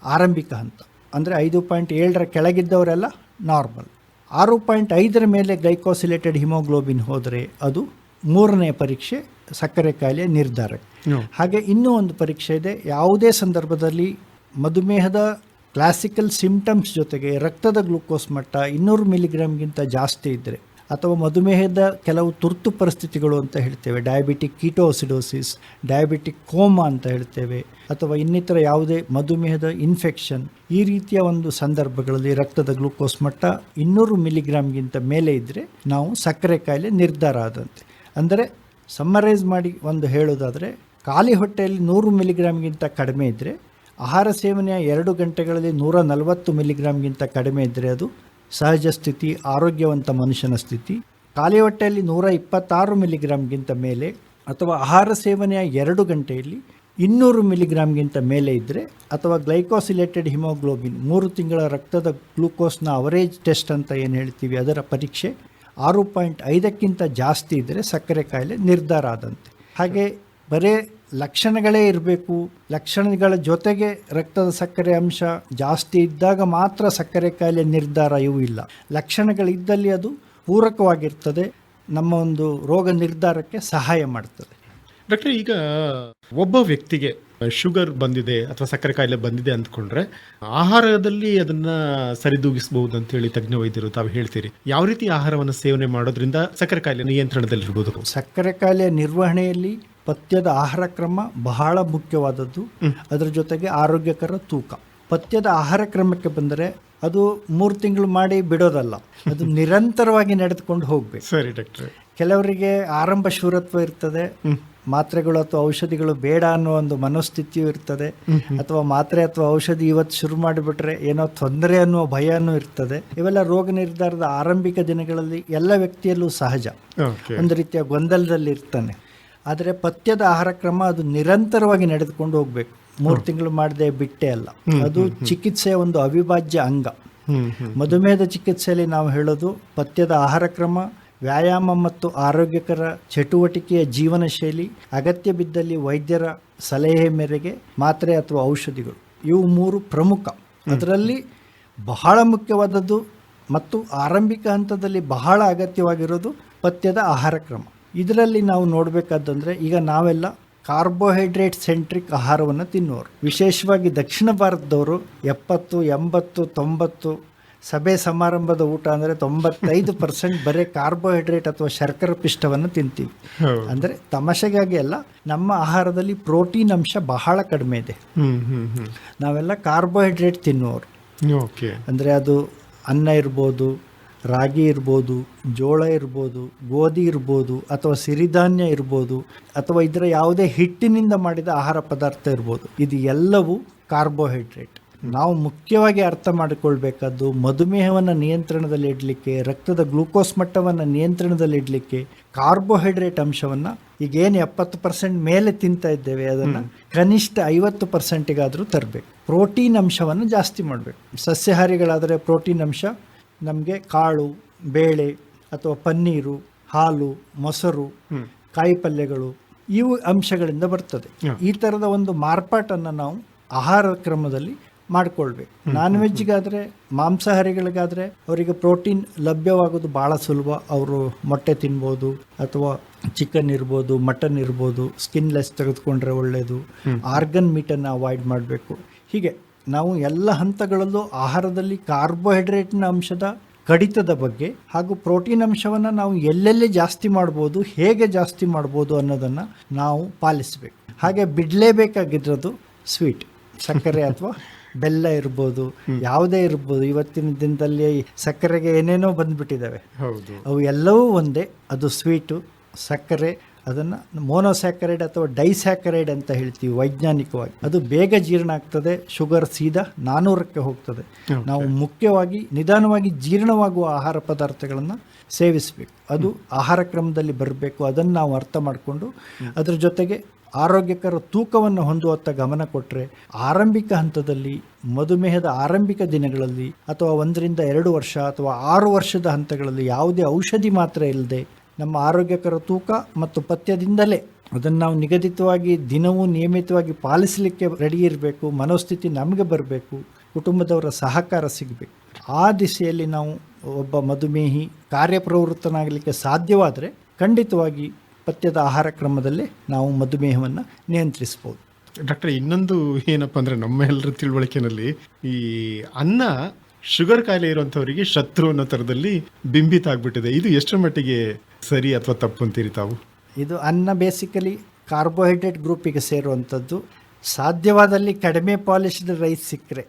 ಆರಂಭಿಕ ಹಂತ. ಅಂದರೆ ಐದು ಪಾಯಿಂಟ್ ಏಳರ ಕೆಳಗಿದ್ದವರೆಲ್ಲ ನಾರ್ಮಲ್. ಆರು ಪಾಯಿಂಟ್ ಐದರ ಮೇಲೆ ಗ್ಲೈಕೋಸಿಲೇಟೆಡ್ ಹಿಮೋಗ್ಲೋಬಿನ್ ಹೋದರೆ ಅದು ಮೂರನೇ ಪರೀಕ್ಷೆ ಸಕ್ಕರೆ ಕಾಯಿಲೆ ನಿರ್ಧಾರ. ಹಾಗೆ ಇನ್ನೂ ಒಂದು ಪರೀಕ್ಷೆ ಇದೆ. ಯಾವುದೇ ಸಂದರ್ಭದಲ್ಲಿ ಮಧುಮೇಹದ ಕ್ಲಾಸಿಕಲ್ ಸಿಂಪ್ಟಮ್ಸ್ ಜೊತೆಗೆ ರಕ್ತದ ಗ್ಲುಕೋಸ್ ಮಟ್ಟ ಇನ್ನೂರು ಮಿಲಿಗ್ರಾಮ್ಗಿಂತ ಜಾಸ್ತಿ ಇದ್ದರೆ ಅಥವಾ ಮಧುಮೇಹದ ಕೆಲವು ತುರ್ತು ಪರಿಸ್ಥಿತಿಗಳು ಅಂತ ಹೇಳ್ತೇವೆ. ಡಯಾಬಿಟಿಕ್ ಕೀಟೋಸಿಡೋಸಿಸ್ ಡಯಾಬಿಟಿಕ್ ಕೋಮಾ ಅಂತ ಹೇಳ್ತೇವೆ. ಅಥವಾ ಇನ್ನಿತರ ಯಾವುದೇ ಮಧುಮೇಹದ ಇನ್ಫೆಕ್ಷನ್ ಈ ರೀತಿಯ ಒಂದು ಸಂದರ್ಭಗಳಲ್ಲಿ ರಕ್ತದ ಗ್ಲೂಕೋಸ್ ಮಟ್ಟ ಇನ್ನೂರು ಮಿಲಿಗ್ರಾಮ್ಗಿಂತ ಮೇಲೆ ಇದ್ದರೆ ನಾವು ಸಕ್ಕರೆ ಕಾಯಿಲೆ ನಿರ್ಧಾರ ಆದಂತೆ. ಅಂದರೆ ಸಮ್ಮರೈಸ್ ಮಾಡಿ ಒಂದು ಹೇಳೋದಾದರೆ, ಖಾಲಿ ಹೊಟ್ಟೆಯಲ್ಲಿ ನೂರು ಮಿಲಿಗ್ರಾಮ್ಗಿಂತ ಕಡಿಮೆ ಇದ್ದರೆ ಆಹಾರ ಸೇವನೆಯ ಎರಡು ಗಂಟೆಗಳಲ್ಲಿ ನೂರ ನಲವತ್ತು ಮಿಲಿಗ್ರಾಮ್ಗಿಂತ ಕಡಿಮೆ ಇದ್ದರೆ ಅದು ಸಹಜ ಸ್ಥಿತಿ, ಆರೋಗ್ಯವಂತ ಮನುಷ್ಯನ ಸ್ಥಿತಿ. ಖಾಲಿ ಹೊಟ್ಟೆಯಲ್ಲಿ ನೂರ ಇಪ್ಪತ್ತಾರು ಮಿಲಿಗ್ರಾಮ್ಗಿಂತ ಮೇಲೆ ಅಥವಾ ಆಹಾರ ಸೇವನೆಯ ಎರಡು ಗಂಟೆಯಲ್ಲಿ ಇನ್ನೂರು ಮಿಲಿಗ್ರಾಮ್ಗಿಂತ ಮೇಲೆ ಇದ್ದರೆ ಅಥವಾ ಗ್ಲೈಕೋಸಿಲೇಟೆಡ್ ಹಿಮೋಗ್ಲೋಬಿನ್ ಮೂರು ತಿಂಗಳ ರಕ್ತದ ಗ್ಲೂಕೋಸ್ನ ಅವರೇಜ್ ಟೆಸ್ಟ್ ಅಂತ ಏನು ಹೇಳ್ತೀವಿ ಅದರ ಪರೀಕ್ಷೆ ಆರು ಪಾಯಿಂಟ್ ಐದಕ್ಕಿಂತ ಜಾಸ್ತಿ ಇದ್ದರೆ ಸಕ್ಕರೆ ಕಾಯಿಲೆ ನಿರ್ಧಾರ ಆದಂತೆ. ಹಾಗೆ ಬರೇ ಲಕ್ಷಣಗಳೇ ಇರಬೇಕು. ಲಕ್ಷಣಗಳ ಜೊತೆಗೆ ರಕ್ತದ ಸಕ್ಕರೆ ಅಂಶ ಜಾಸ್ತಿ ಇದ್ದಾಗ ಮಾತ್ರ ಸಕ್ಕರೆ ಕಾಯಿಲೆ ನಿರ್ಧಾರ ಇವು ಇಲ್ಲ. ಲಕ್ಷಣಗಳಿದ್ದಲ್ಲಿ ಅದು ಪೂರಕವಾಗಿರ್ತದೆ. ನಮ್ಮ ಒಂದು ರೋಗ ನಿರ್ಧಾರಕ್ಕೆ ಸಹಾಯ ಮಾಡ್ತದೆ. ಡಾಕ್ಟರ್ ಈಗ ಒಬ್ಬ ವ್ಯಕ್ತಿಗೆ ಶುಗರ್ ಬಂದಿದೆ ಅಥವಾ ಸಕ್ಕರೆ ಕಾಯಿಲೆ ಬಂದಿದೆ ಅಂದ್ಕೊಂಡ್ರೆ ಆಹಾರದಲ್ಲಿ ಅದನ್ನ ಸರಿದೂಗಿಸಬಹುದು ಅಂತ ಹೇಳಿ ತಜ್ಞ ವೈದ್ಯರು ತಾವು ಹೇಳ್ತೀರಿ. ಯಾವ ರೀತಿ ಆಹಾರವನ್ನು ಸೇವನೆ ಮಾಡೋದ್ರಿಂದ ಸಕ್ಕರೆ ಕಾಯಿಲೆ ನಿಯಂತ್ರಣದಲ್ಲಿರ್ಬೋದು? ಸಕ್ಕರೆ ಕಾಯಿಲೆ ನಿರ್ವಹಣೆಯಲ್ಲಿ ಪಥ್ಯದ ಆಹಾರ ಕ್ರಮ ಬಹಳ ಮುಖ್ಯವಾದದ್ದು. ಅದರ ಜೊತೆಗೆ ಆರೋಗ್ಯಕರ ತೂಕ. ಪಥ್ಯದ ಆಹಾರ ಕ್ರಮಕ್ಕೆ ಬಂದರೆ ಅದು ಮೂರು ತಿಂಗಳು ಮಾಡಿ ಬಿಡೋದಲ್ಲ. ಅದು ನಿರಂತರವಾಗಿ ನಡೆದುಕೊಂಡು ಹೋಗ್ಬೇಕು. ಸರಿ ಡಾಕ್ಟರ್. ಕೆಲವರಿಗೆ ಆರಂಭ ಶೂರತ್ವ ಇರ್ತದೆ. ಮಾತ್ರೆಗಳು ಅಥವಾ ಔಷಧಿಗಳು ಬೇಡ ಅನ್ನೋ ಒಂದು ಮನೋಸ್ಥಿತಿಯೂ ಇರ್ತದೆ. ಅಥವಾ ಮಾತ್ರೆ ಅಥವಾ ಔಷಧಿ ಇವತ್ತು ಶುರು ಮಾಡಿಬಿಟ್ರೆ ಏನೋ ತೊಂದರೆ ಅನ್ನುವ ಭಯನೂ ಇರ್ತದೆ. ಇವೆಲ್ಲ ರೋಗ ನಿರ್ಧಾರದ ಆರಂಭಿಕ ದಿನಗಳಲ್ಲಿ ಎಲ್ಲ ವ್ಯಕ್ತಿಯಲ್ಲೂ ಸಹಜ. ಒಂದು ರೀತಿಯ ಗೊಂದಲದಲ್ಲಿ ಇರ್ತಾನೆ ಆದರೆ ಪಥ್ಯದ ಆಹಾರ ಕ್ರಮ ಅದು ನಿರಂತರವಾಗಿ ನಡೆದುಕೊಂಡು ಹೋಗಬೇಕು. ಮೂರು ತಿಂಗಳು ಮಾಡದೆ ಬಿಟ್ಟೆ ಅಲ್ಲ. ಅದು ಚಿಕಿತ್ಸೆಯ ಒಂದು ಅವಿಭಾಜ್ಯ ಅಂಗ. ಮಧುಮೇಹದ ಚಿಕಿತ್ಸೆಯಲ್ಲಿ ನಾವು ಹೇಳೋದು ಪಥ್ಯದ ಆಹಾರ ಕ್ರಮ ವ್ಯಾಯಾಮ ಮತ್ತು ಆರೋಗ್ಯಕರ ಚಟುವಟಿಕೆಯ ಜೀವನ ಶೈಲಿ ಅಗತ್ಯ ಬಿದ್ದಲ್ಲಿ ವೈದ್ಯರ ಸಲಹೆ ಮೇರೆಗೆ ಮಾತ್ರೆ ಅಥವಾ ಔಷಧಿಗಳು. ಇವು ಮೂರು ಪ್ರಮುಖ. ಅದರಲ್ಲಿ ಬಹಳ ಮುಖ್ಯವಾದದ್ದು ಮತ್ತು ಆರಂಭಿಕ ಹಂತದಲ್ಲಿ ಬಹಳ ಅಗತ್ಯವಾಗಿರೋದು ಪಥ್ಯದ ಆಹಾರ ಕ್ರಮ. ಇದರಲ್ಲಿ ನಾವು ನೋಡಬೇಕಾದಂದರೆ ಈಗ ನಾವೆಲ್ಲ ಕಾರ್ಬೋಹೈಡ್ರೇಟ್ ಸೆಂಟ್ರಿಕ್ ಆಹಾರವನ್ನು ತಿನ್ನುವರು ವಿಶೇಷವಾಗಿ ದಕ್ಷಿಣ ಭಾರತದವರು ಎಪ್ಪತ್ತು ಎಂಬತ್ತು ತೊಂಬತ್ತು ಸಭೆ ಸಮಾರಂಭದ ಊಟ ಅಂದರೆ ತೊಂಬತ್ತೈದು ಪರ್ಸೆಂಟ್ ಬರೀ ಕಾರ್ಬೋಹೈಡ್ರೇಟ್ ಅಥವಾ ಶರ್ಕರ ಪಿಷ್ಟವನ್ನು ತಿಂತೀವಿ. ಅಂದರೆ ತಮಾಷೆಗಾಗಿ ಅಲ್ಲ ನಮ್ಮ ಆಹಾರದಲ್ಲಿ ಪ್ರೋಟೀನ್ ಅಂಶ ಬಹಳ ಕಡಿಮೆ ಇದೆ. ನಾವೆಲ್ಲ ಕಾರ್ಬೋಹೈಡ್ರೇಟ್ ತಿನ್ನುವರು ಅಂದರೆ ಅದು ಅನ್ನ ಇರ್ಬೋದು ರಾಗಿ ಇರ್ಬೋದು ಜೋಳ ಇರ್ಬೋದು ಗೋಧಿ ಇರ್ಬೋದು ಅಥವಾ ಸಿರಿಧಾನ್ಯ ಇರ್ಬೋದು ಅಥವಾ ಇದರ ಯಾವುದೇ ಹಿಟ್ಟಿನಿಂದ ಮಾಡಿದ ಆಹಾರ ಪದಾರ್ಥ ಇರ್ಬೋದು ಇದು ಎಲ್ಲವೂ ಕಾರ್ಬೋಹೈಡ್ರೇಟ್. ನಾವು ಮುಖ್ಯವಾಗಿ ಅರ್ಥ ಮಾಡಿಕೊಳ್ಬೇಕಾದ್ದು ಮಧುಮೇಹವನ್ನು ನಿಯಂತ್ರಣದಲ್ಲಿ ಇಡಲಿಕ್ಕೆ ರಕ್ತದ ಗ್ಲೂಕೋಸ್ ಮಟ್ಟವನ್ನು ನಿಯಂತ್ರಣದಲ್ಲಿ ಇಡಲಿಕ್ಕೆ ಕಾರ್ಬೋಹೈಡ್ರೇಟ್ ಅಂಶವನ್ನು ಈಗೇನು ಎಪ್ಪತ್ತು ಪರ್ಸೆಂಟ್ ಮೇಲೆ ತಿಂತಾ ಇದ್ದೇವೆ ಅದನ್ನು ಕನಿಷ್ಠ ಐವತ್ತು ಪರ್ಸೆಂಟಿಗಾದರೂ ತರಬೇಕು. ಪ್ರೋಟೀನ್ ಅಂಶವನ್ನು ಜಾಸ್ತಿ ಮಾಡಬೇಕು. ಸಸ್ಯಾಹಾರಿಗಳಾದರೆ ಪ್ರೋಟೀನ್ ಅಂಶ ನಮಗೆ ಕಾಳು ಬೇಳೆ ಅಥವಾ ಪನ್ನೀರು ಹಾಲು ಮೊಸರು ಕಾಯಿ ಪಲ್ಯಗಳು ಇವು ಅಂಶಗಳಿಂದ ಬರ್ತದೆ. ಈ ಥರದ ಒಂದು ಮಾರ್ಪಾಟನ್ನು ನಾವು ಆಹಾರ ಕ್ರಮದಲ್ಲಿ ಮಾಡಿಕೊಳ್ಬೇಕು. ನಾನ್ ವೆಜ್ಗಾದರೆ ಮಾಂಸಾಹಾರಿಗಳಿಗಾದರೆ ಅವರಿಗೆ ಪ್ರೋಟೀನ್ ಲಭ್ಯವಾಗೋದು ಭಾಳ ಸುಲಭ. ಅವರು ಮೊಟ್ಟೆ ತಿನ್ಬೋದು ಅಥವಾ ಚಿಕನ್ ಇರ್ಬೋದು ಮಟನ್ ಇರ್ಬೋದು ಸ್ಕಿನ್ಲೆಸ್ ತೆಗೆದುಕೊಂಡ್ರೆ ಒಳ್ಳೆಯದು ಆರ್ಗನ್ ಮೀಟನ್ನು ಅವಾಯ್ಡ್ ಮಾಡಬೇಕು. ಹೀಗೆ ನಾವು ಎಲ್ಲ ಹಂತಗಳಲ್ಲೂ ಆಹಾರದಲ್ಲಿ ಕಾರ್ಬೋಹೈಡ್ರೇಟ್ನ ಅಂಶದ ಕಡಿತದ ಬಗ್ಗೆ ಹಾಗೂ ಪ್ರೋಟೀನ್ ಅಂಶವನ್ನು ನಾವು ಎಲ್ಲೆಲ್ಲಿ ಜಾಸ್ತಿ ಮಾಡ್ಬೋದು ಹೇಗೆ ಜಾಸ್ತಿ ಮಾಡ್ಬೋದು ಅನ್ನೋದನ್ನು ನಾವು ಪಾಲಿಸಬೇಕು. ಹಾಗೆ ಬಿಡಲೇಬೇಕಾಗಿರೋದು ಸ್ವೀಟ್. ಸಕ್ಕರೆ ಅಥವಾ ಬೆಲ್ಲ ಇರ್ಬೋದು ಯಾವುದೇ ಇರ್ಬೋದು. ಇವತ್ತಿನ ದಿನದಲ್ಲಿ ಸಕ್ಕರೆಗೆ ಏನೇನೋ ಬಂದ್ಬಿಟ್ಟಿದ್ದಾವೆ ಹೌದು. ಅವು ಎಲ್ಲವೂ ಒಂದೇ. ಅದು ಸ್ವೀಟು ಸಕ್ಕರೆ ಅದನ್ನು ಮೋನೋಸ್ಯಾಕರೈಡ್ ಅಥವಾ ಡೈಸ್ಯಾಕರೈಡ್ ಅಂತ ಹೇಳ್ತೀವಿ ವೈಜ್ಞಾನಿಕವಾಗಿ. ಅದು ಬೇಗ ಜೀರ್ಣ ಆಗ್ತದೆ ಶುಗರ್ ಸೀದಾ ನಾನ್ನೂರಕ್ಕೆ ಹೋಗ್ತದೆ. ನಾವು ಮುಖ್ಯವಾಗಿ ನಿಧಾನವಾಗಿ ಜೀರ್ಣವಾಗುವ ಆಹಾರ ಪದಾರ್ಥಗಳನ್ನು ಸೇವಿಸಬೇಕು. ಅದು ಆಹಾರ ಕ್ರಮದಲ್ಲಿ ಬರಬೇಕು ಅದನ್ನು ನಾವು ಅರ್ಥ ಮಾಡಿಕೊಂಡು ಅದರ ಜೊತೆಗೆ ಆರೋಗ್ಯಕರ ತೂಕವನ್ನು ಹೊಂದುವತ್ತ ಗಮನ ಕೊಟ್ಟರೆ ಆರಂಭಿಕ ಹಂತದಲ್ಲಿ ಮಧುಮೇಹದ ಆರಂಭಿಕ ದಿನಗಳಲ್ಲಿ ಅಥವಾ ಒಂದರಿಂದ ಎರಡು ವರ್ಷ ಅಥವಾ ಆರು ವರ್ಷದ ಹಂತಗಳಲ್ಲಿ ಯಾವುದೇ ಔಷಧಿ ಮಾತ್ರ ಇಲ್ಲದೆ ನಮ್ಮ ಆರೋಗ್ಯಕರ ತೂಕ ಮತ್ತು ಪಥ್ಯದಿಂದಲೇ ಅದನ್ನು ನಾವು ನಿಗದಿತವಾಗಿ ದಿನವೂ ನಿಯಮಿತವಾಗಿ ಪಾಲಿಸಲಿಕ್ಕೆ ರೆಡಿ ಇರಬೇಕು, ಮನೋಸ್ಥಿತಿ ನಮಗೆ ಬರಬೇಕು, ಕುಟುಂಬದವರ ಸಹಕಾರ ಸಿಗಬೇಕು. ಆ ದಿಸೆಯಲ್ಲಿ ನಾವು ಒಬ್ಬ ಮಧುಮೇಹಿ ಕಾರ್ಯಪ್ರವೃತ್ತನಾಗಲಿಕ್ಕೆ ಸಾಧ್ಯವಾದರೆ ಖಂಡಿತವಾಗಿ ಪಥ್ಯದ ಆಹಾರ ಕ್ರಮದಲ್ಲೇ ನಾವು ಮಧುಮೇಹವನ್ನು ನಿಯಂತ್ರಿಸ್ಬೋದು. ಡಾಕ್ಟರ್, ಇನ್ನೊಂದು ಏನಪ್ಪ ಅಂದರೆ ನಮ್ಮ ಎಲ್ಲರ ತಿಳುವಳಿಕೆನಲ್ಲಿ ಈ ಅನ್ನ ಶುಗರ್ ಕಾಯಿಲೆ ಇರುವಂಥವರಿಗೆ ಶತ್ರು ಅನ್ನೋ ಥರದಲ್ಲಿ ಬಿಂಬಿತ ಆಗ್ಬಿಟ್ಟಿದೆ. ಇದು ಎಷ್ಟರ ಮಟ್ಟಿಗೆ ಸರಿ ಅಥವಾ ತಪ್ಪು ಅಂತೀರಿ ತಾವು? ಇದು ಅನ್ನ ಬೇಸಿಕಲಿ ಕಾರ್ಬೋಹೈಡ್ರೇಟ್ ಗ್ರೂಪಿಗೆ ಸೇರುವಂಥದ್ದು. ಸಾಧ್ಯವಾದಲ್ಲಿ ಕಡಿಮೆ ಪಾಲಿಶ್ಡ್ ರೈಸ್ ಸಿಕ್ಕರೆ.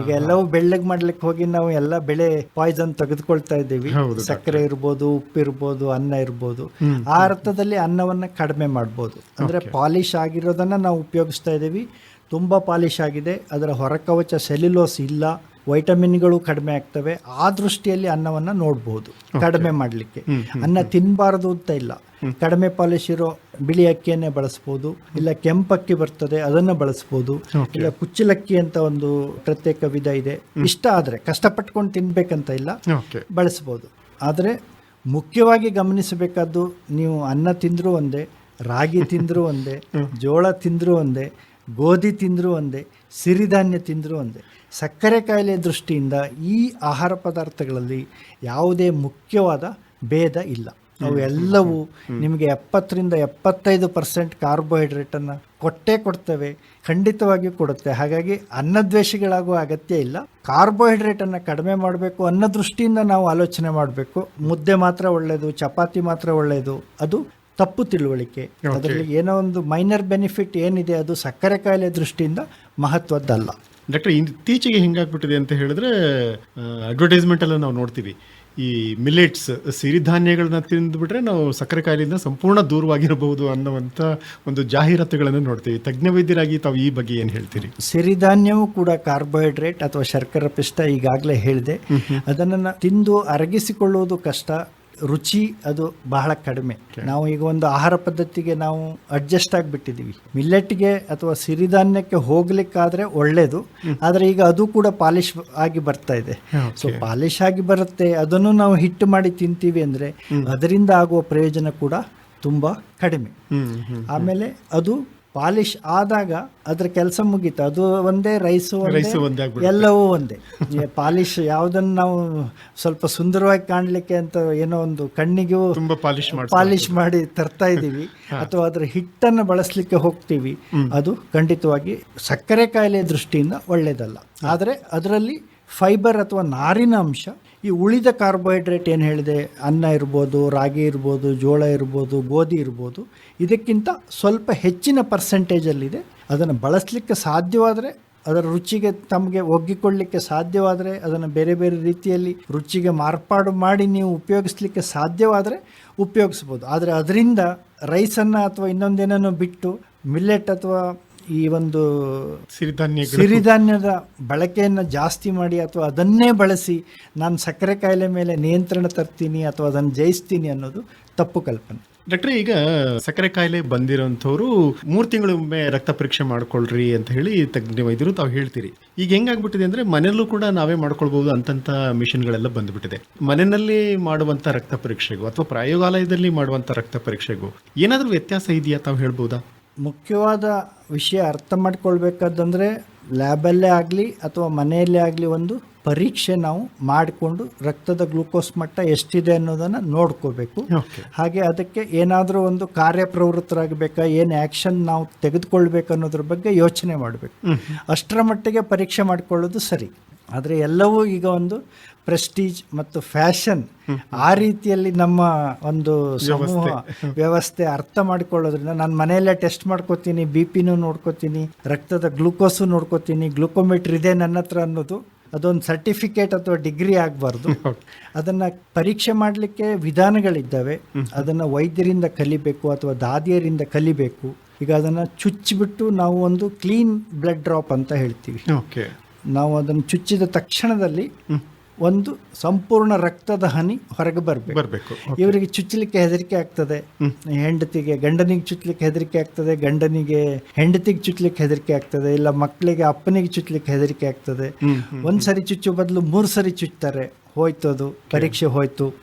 ಈಗ ಎಲ್ಲವೂ ಬೆಳ್ಳಗ್ ಮಾಡ್ಲಿಕ್ಕೆ ಹೋಗಿ ನಾವು ಎಲ್ಲ ಬೆಳೆ ಪಾಯ್ಸನ್ ತೆಗೆದುಕೊಳ್ತಾ ಇದ್ದೀವಿ. ಸಕ್ಕರೆ ಇರ್ಬೋದು ಉಪ್ಪು ಇರ್ಬೋದು ಅನ್ನ ಇರ್ಬೋದು. ಆ ಅರ್ಥದಲ್ಲಿ ಅನ್ನವನ್ನ ಕಡಿಮೆ ಮಾಡ್ಬೋದು. ಅಂದ್ರೆ ಪಾಲಿಶ್ ಆಗಿರೋದನ್ನ ನಾವು ಉಪಯೋಗಿಸ್ತಾ ಇದ್ದೀವಿ. ತುಂಬಾ ಪಾಲಿಶ್ ಆಗಿದೆ. ಅದರ ಹೊರಕವಚ ಸೆಲ್ಯುಲೋಸ್ ಇಲ್ಲ. ವೈಟಮಿನ್ಗಳು ಕಡಿಮೆ ಆಗ್ತವೆ. ಆ ದೃಷ್ಟಿಯಲ್ಲಿ ಅನ್ನವನ್ನ ನೋಡ್ಬೋದು. ಕಡಿಮೆ ಮಾಡಲಿಕ್ಕೆ. ಅನ್ನ ತಿನ್ನಬಾರದು ಅಂತ ಇಲ್ಲ. ಕಡಿಮೆ ಪಾಲಿಶ್ ಇರೋ ಬಿಳಿ ಅಕ್ಕಿಯನ್ನೇ ಬಳಸ್ಬೋದು. ಇಲ್ಲ ಕೆಂಪಕ್ಕಿ ಬರ್ತದೆ ಅದನ್ನ ಬಳಸ್ಬೋದು. ಇಲ್ಲ ಕುಚ್ಚಲಕ್ಕಿ ಅಂತ ಒಂದು ಪ್ರತ್ಯೇಕ ವಿಧ ಇದೆ. ಇಷ್ಟ ಆದರೆ ಕಷ್ಟಪಟ್ಕೊಂಡು ತಿನ್ಬೇಕಂತ ಇಲ್ಲ. ಬಳಸ್ಬೋದು. ಆದರೆ ಮುಖ್ಯವಾಗಿ ಗಮನಿಸಬೇಕಾದ್ದು ನೀವು ಅನ್ನ ತಿಂದರೂ ಒಂದೇ ರಾಗಿ ತಿಂದರೂ ಒಂದೇ ಜೋಳ ತಿಂದರೂ ಒಂದೇ ಗೋಧಿ ತಿಂದರೂ ಒಂದೇ ಸಿರಿಧಾನ್ಯ ತಿಂದರೂ ಒಂದೇ. ಸಕ್ಕರೆ ಕಾಯಿಲೆ ದೃಷ್ಟಿಯಿಂದ ಈ ಆಹಾರ ಪದಾರ್ಥಗಳಲ್ಲಿ ಯಾವುದೇ ಮುಖ್ಯವಾದ ಭೇದ ಇಲ್ಲ. ಅವು ಎಲ್ಲವೂ ನಿಮಗೆ ಎಪ್ಪತ್ತರಿಂದ ಎಪ್ಪತ್ತೈದು ಪರ್ಸೆಂಟ್ ಕಾರ್ಬೋಹೈಡ್ರೇಟನ್ನು ಕೊಟ್ಟೇ ಕೊಡ್ತವೆ ಖಂಡಿತವಾಗಿಯೂ ಕೊಡುತ್ತೆ. ಹಾಗಾಗಿ ಅನ್ನದ್ವೇಷಿಗಳಾಗುವ ಅಗತ್ಯ ಇಲ್ಲ. ಕಾರ್ಬೋಹೈಡ್ರೇಟನ್ನು ಕಡಿಮೆ ಮಾಡಬೇಕು ಅನ್ನೋ ದೃಷ್ಟಿಯಿಂದ ನಾವು ಆಲೋಚನೆ ಮಾಡಬೇಕು. ಮುದ್ದೆ ಮಾತ್ರ ಒಳ್ಳೆಯದು ಚಪಾತಿ ಮಾತ್ರ ಒಳ್ಳೆಯದು ಅದು ತಪ್ಪು ತಿಳುವಳಿಕೆ. ಅದರಲ್ಲಿ ಏನೋ ಒಂದು ಮೈನರ್ ಬೆನಿಫಿಟ್ ಏನಿದೆ ಅದು ಸಕ್ಕರೆ ಕಾಯಿಲೆ ದೃಷ್ಟಿಯಿಂದ ಮಹತ್ವದ್ದಲ್ಲ. ಡಾಕ್ಟರ್ ಇತ್ತೀಚೆಗೆ ಹಿಂಗಾಗ್ಬಿಟ್ಟಿದೆ ಅಂತ ಹೇಳಿದ್ರೆ ಅಡ್ವರ್ಟೈಸ್ಮೆಂಟ್ ಎಲ್ಲ ನಾವು ನೋಡ್ತೀವಿ. ಈ ಮಿಲೆಟ್ಸ್ ಸಿರಿಧಾನ್ಯಗಳನ್ನ ತಿಂದುಬಿಟ್ರೆ ನಾವು ಸಕ್ಕರೆ ಕಾಯಿಲೆಯಿಂದ ಸಂಪೂರ್ಣ ದೂರವಾಗಿರಬಹುದು ಅನ್ನುವಂಥ ಒಂದು ಜಾಹೀರಾತುಗಳನ್ನು ನೋಡ್ತೀವಿ. ತಜ್ಞ ವೈದ್ಯರಾಗಿ ತಾವು ಈ ಬಗ್ಗೆ ಏನು ಹೇಳ್ತೀರಿ? ಸಿರಿಧಾನ್ಯವೂ ಕೂಡ ಕಾರ್ಬೋಹೈಡ್ರೇಟ್ ಅಥವಾ ಶರ್ಕರ ಪಿಷ್ಟ ಈಗಾಗಲೇ ಹೇಳಿದೆ. ಅದನ್ನು ತಿಂದು ಅರಗಿಸಿಕೊಳ್ಳುವುದು ಕಷ್ಟ. ರುಚಿ ಅದು ಬಹಳ ಕಡಿಮೆ. ನಾವು ಈಗ ಒಂದು ಆಹಾರ ಪದ್ಧತಿಗೆ ನಾವು ಅಡ್ಜಸ್ಟ್ ಆಗಿಬಿಟ್ಟಿದ್ದೀವಿ. ಮಿಲ್ಲೆಟ್ಗೆ ಅಥವಾ ಸಿರಿಧಾನ್ಯಕ್ಕೆ ಹೋಗ್ಲಿಕ್ಕಾದ್ರೆ ಒಳ್ಳೇದು. ಆದರೆ ಈಗ ಅದು ಕೂಡ ಪಾಲಿಶ್ ಆಗಿ ಬರ್ತಾ ಇದೆ. ಸೊ ಪಾಲಿಶ್ ಆಗಿ ಬರುತ್ತೆ ಅದನ್ನು ನಾವು ಹಿಟ್ಟು ಮಾಡಿ ತಿಂತೀವಿ ಅಂದರೆ ಅದರಿಂದ ಆಗುವ ಪ್ರಯೋಜನ ಕೂಡ ತುಂಬ ಕಡಿಮೆ. ಆಮೇಲೆ ಅದು ಪಾಲಿಶ್ ಆದಾಗ ಅದ್ರ ಕೆಲಸ ಮುಗೀತು. ಅದು ಒಂದೇ ರೈಸು ಒಂದೇ ಎಲ್ಲವೂ ಒಂದೇ. ಪಾಲಿಶ್ ಯಾವುದನ್ನು ನಾವು ಸ್ವಲ್ಪ ಸುಂದರವಾಗಿ ಕಾಣಲಿಕ್ಕೆ ಅಂತ ಏನೋ ಒಂದು ಕಣ್ಣಿಗೂ ಪಾಲಿಶ್ ಮಾಡಿ ಪಾಲಿಶ್ ಮಾಡಿ ತರ್ತಾ ಇದ್ದೀವಿ. ಅಥವಾ ಅದರ ಹಿಟ್ಟನ್ನು ಬಳಸಲಿಕ್ಕೆ ಹೋಗ್ತೀವಿ. ಅದು ಖಂಡಿತವಾಗಿ ಸಕ್ಕರೆ ಕಾಯಿಲೆ ದೃಷ್ಟಿಯಿಂದ ಒಳ್ಳೆಯದಲ್ಲ ಆದರೆ ಅದರಲ್ಲಿ ಫೈಬರ್ ಅಥವಾ ನಾರಿನ ಅಂಶ ಈ ಉಳಿದ ಕಾರ್ಬೋಹೈಡ್ರೇಟ್ ಏನು ಹೇಳಿದೆ? ಅನ್ನ ಇರ್ಬೋದು, ರಾಗಿ ಇರ್ಬೋದು, ಜೋಳ ಇರ್ಬೋದು, ಗೋಧಿ ಇರ್ಬೋದು, ಇದಕ್ಕಿಂತ ಸ್ವಲ್ಪ ಹೆಚ್ಚಿನ ಪರ್ಸೆಂಟೇಜಲ್ಲಿದೆ. ಅದನ್ನು ಬಳಸಲಿಕ್ಕೆ ಸಾಧ್ಯವಾದರೆ, ಅದರ ರುಚಿಗೆ ತಮಗೆ ಒಗ್ಗಿಕೊಳ್ಳಲಿಕ್ಕೆ ಸಾಧ್ಯವಾದರೆ, ಅದನ್ನು ಬೇರೆ ಬೇರೆ ರೀತಿಯಲ್ಲಿ ರುಚಿಗೆ ಮಾರ್ಪಾಡು ಮಾಡಿ ನೀವು ಉಪಯೋಗಿಸ್ಲಿಕ್ಕೆ ಸಾಧ್ಯವಾದರೆ ಉಪಯೋಗಿಸ್ಬೋದು. ಆದರೆ ಅದರಿಂದ ರೈಸನ್ನು ಅಥವಾ ಇನ್ನೊಂದೇನನ್ನು ಬಿಟ್ಟು ಮಿಲ್ಲೆಟ್ ಅಥವಾ ಈ ಒಂದು ಸಿರಿಧಾನ್ಯ ಸಿರಿಧಾನ್ಯದ ಬಳಕೆಯನ್ನು ಜಾಸ್ತಿ ಮಾಡಿ ಅಥವಾ ಅದನ್ನೇ ಬಳಸಿ ನಾನು ಸಕ್ಕರೆ ಕಾಯಿಲೆ ಮೇಲೆ ನಿಯಂತ್ರಣ ತರ್ತೀನಿ ಅಥವಾ ಅದನ್ನು ಜಯಿಸ್ತೀನಿ ಅನ್ನೋದು ತಪ್ಪು ಕಲ್ಪನೆ. ಡಾಕ್ಟ್ರೆ ಈಗ ಸಕ್ಕರೆ ಕಾಯಿಲೆ ಬಂದಿರೋಂಥವ್ರು ಮೂರು ತಿಂಗಳೊಮ್ಮೆ ರಕ್ತ ಪರೀಕ್ಷೆ ಮಾಡ್ಕೊಳ್ರಿ ಅಂತ ಹೇಳಿ ತಜ್ಞ ವೈದ್ಯರು ತಾವು ಹೇಳ್ತೀರಿ. ಈಗ ಹೆಂಗಾಗ್ಬಿಟ್ಟಿದೆ ಅಂದ್ರೆ ಮನೆಯಲ್ಲೂ ಕೂಡ ನಾವೇ ಮಾಡ್ಕೊಳ್ಬಹುದು ಅಂತಂತ ಮಿಷಿನ್ಗಳೆಲ್ಲ ಬಂದ್ಬಿಟ್ಟಿದೆ. ಮನೆಯಲ್ಲಿ ಮಾಡುವಂತ ರಕ್ತ ಪರೀಕ್ಷೆಗೂ ಅಥವಾ ಪ್ರಯೋಗಾಲಯದಲ್ಲಿ ಮಾಡುವಂತ ರಕ್ತ ಪರೀಕ್ಷೆಗೂ ಏನಾದರೂ ವ್ಯತ್ಯಾಸ ಇದೆಯಾ ತಾವು ಹೇಳ್ಬೋದಾ? ಮುಖ್ಯವಾದ ವಿಷಯ ಅರ್ಥ ಮಾಡ್ಕೊಳ್ಬೇಕಾದಂದರೆ ಲ್ಯಾಬಲ್ಲೇ ಆಗಲಿ ಅಥವಾ ಮನೆಯಲ್ಲೇ ಆಗಲಿ ಒಂದು ಪರೀಕ್ಷೆ ನಾವು ಮಾಡಿಕೊಂಡು ರಕ್ತದ ಗ್ಲೂಕೋಸ್ ಮಟ್ಟ ಎಷ್ಟಿದೆ ಅನ್ನೋದನ್ನು ನೋಡ್ಕೋಬೇಕು. ಹಾಗೆ ಅದಕ್ಕೆ ಏನಾದರೂ ಒಂದು ಕಾರ್ಯಪ್ರವೃತ್ತರಾಗಬೇಕಾ ಏನು ಆ್ಯಕ್ಷನ್ ನಾವು ತೆಗೆದುಕೊಳ್ಬೇಕನ್ನೋದ್ರ ಬಗ್ಗೆ ಯೋಚನೆ ಮಾಡಬೇಕು. ಅಷ್ಟರ ಮಟ್ಟಿಗೆ ಪರೀಕ್ಷೆ ಮಾಡಿಕೊಳ್ಳೋದು ಸರಿ. ಆದರೆ ಎಲ್ಲವೂ ಈಗ ಒಂದು ಪ್ರೆಸ್ಟೀಜ್ ಮತ್ತು ಫ್ಯಾಷನ್ ಆ ರೀತಿಯಲ್ಲಿ ನಮ್ಮ ಒಂದು ಸಮೂಹ ವ್ಯವಸ್ಥೆ ಅರ್ಥ ಮಾಡಿಕೊಳ್ಳೋದ್ರಿಂದ ನಾನು ಮನೆಯಲ್ಲೇ ಟೆಸ್ಟ್ ಮಾಡ್ಕೋತೀನಿ ಬಿ ಪಿನೂ ನೋಡ್ಕೋತೀನಿ ರಕ್ತದ ಗ್ಲುಕೋಸು ನೋಡ್ಕೋತೀನಿ ಗ್ಲೂಕೋಮೀಟ್ರ್ ಇದೆ ನನ್ನ ಹತ್ರ ಅನ್ನೋದು ಅದೊಂದು ಸರ್ಟಿಫಿಕೇಟ್ ಅಥವಾ ಡಿಗ್ರಿ ಆಗಬಾರ್ದು. ಅದನ್ನು ಪರೀಕ್ಷೆ ಮಾಡಲಿಕ್ಕೆ ವಿಧಾನಗಳಿದ್ದಾವೆ. ಅದನ್ನು ವೈದ್ಯರಿಂದ ಕಲಿಬೇಕು ಅಥವಾ ದಾದಿಯರಿಂದ ಕಲಿಬೇಕು. ಈಗ ಅದನ್ನು ಚುಚ್ಚಿಬಿಟ್ಟು ನಾವು ಒಂದು ಕ್ಲೀನ್ ಬ್ಲಡ್ ಡ್ರಾಪ್ ಅಂತ ಹೇಳ್ತೀವಿ. ಓಕೆ ನಾವು ಅದನ್ನು ಚುಚ್ಚಿದ ತಕ್ಷಣದಲ್ಲಿ ಒಂದು ಸಂಪೂರ್ಣ ರಕ್ತದ ಹನಿ ಹೊರಗೆ ಬರಬೇಕು. ಬರಬೇಕು. ಇವರಿಗೆ ಚುಚ್ಚಲಿಕ್ಕೆ ಹೆದರಿಕೆ ಆಗ್ತದೆ. ಹೆಂಡತಿಗೆ ಗಂಡನಿಗೆ ಚುಚ್ಚಲಿಕ್ಕೆ ಹೆದರಿಕೆ ಆಗ್ತದೆ. ಗಂಡನಿಗೆ ಹೆಂಡತಿಗೆ ಚುಚ್ಚಲಿಕ್ಕೆ ಹೆದರಿಕೆ ಆಗ್ತದೆ. ಇಲ್ಲ ಮಕ್ಕಳಿಗೆ ಅಪ್ಪನಿಗೆ ಚುಚ್ಚಲಿಕ್ಕೆ ಹೆದರಿಕೆ ಆಗ್ತದೆ. ಒಂದ್ಸರಿ ಚುಚ್ಚು ಬದಲು ಮೂರು ಸರಿ ಚುಚ್ತಾರೆ. ಹೋಯ್ತು ಅದು. ಪರೀಕ್ಷೆ ಹೋಯ್ತು.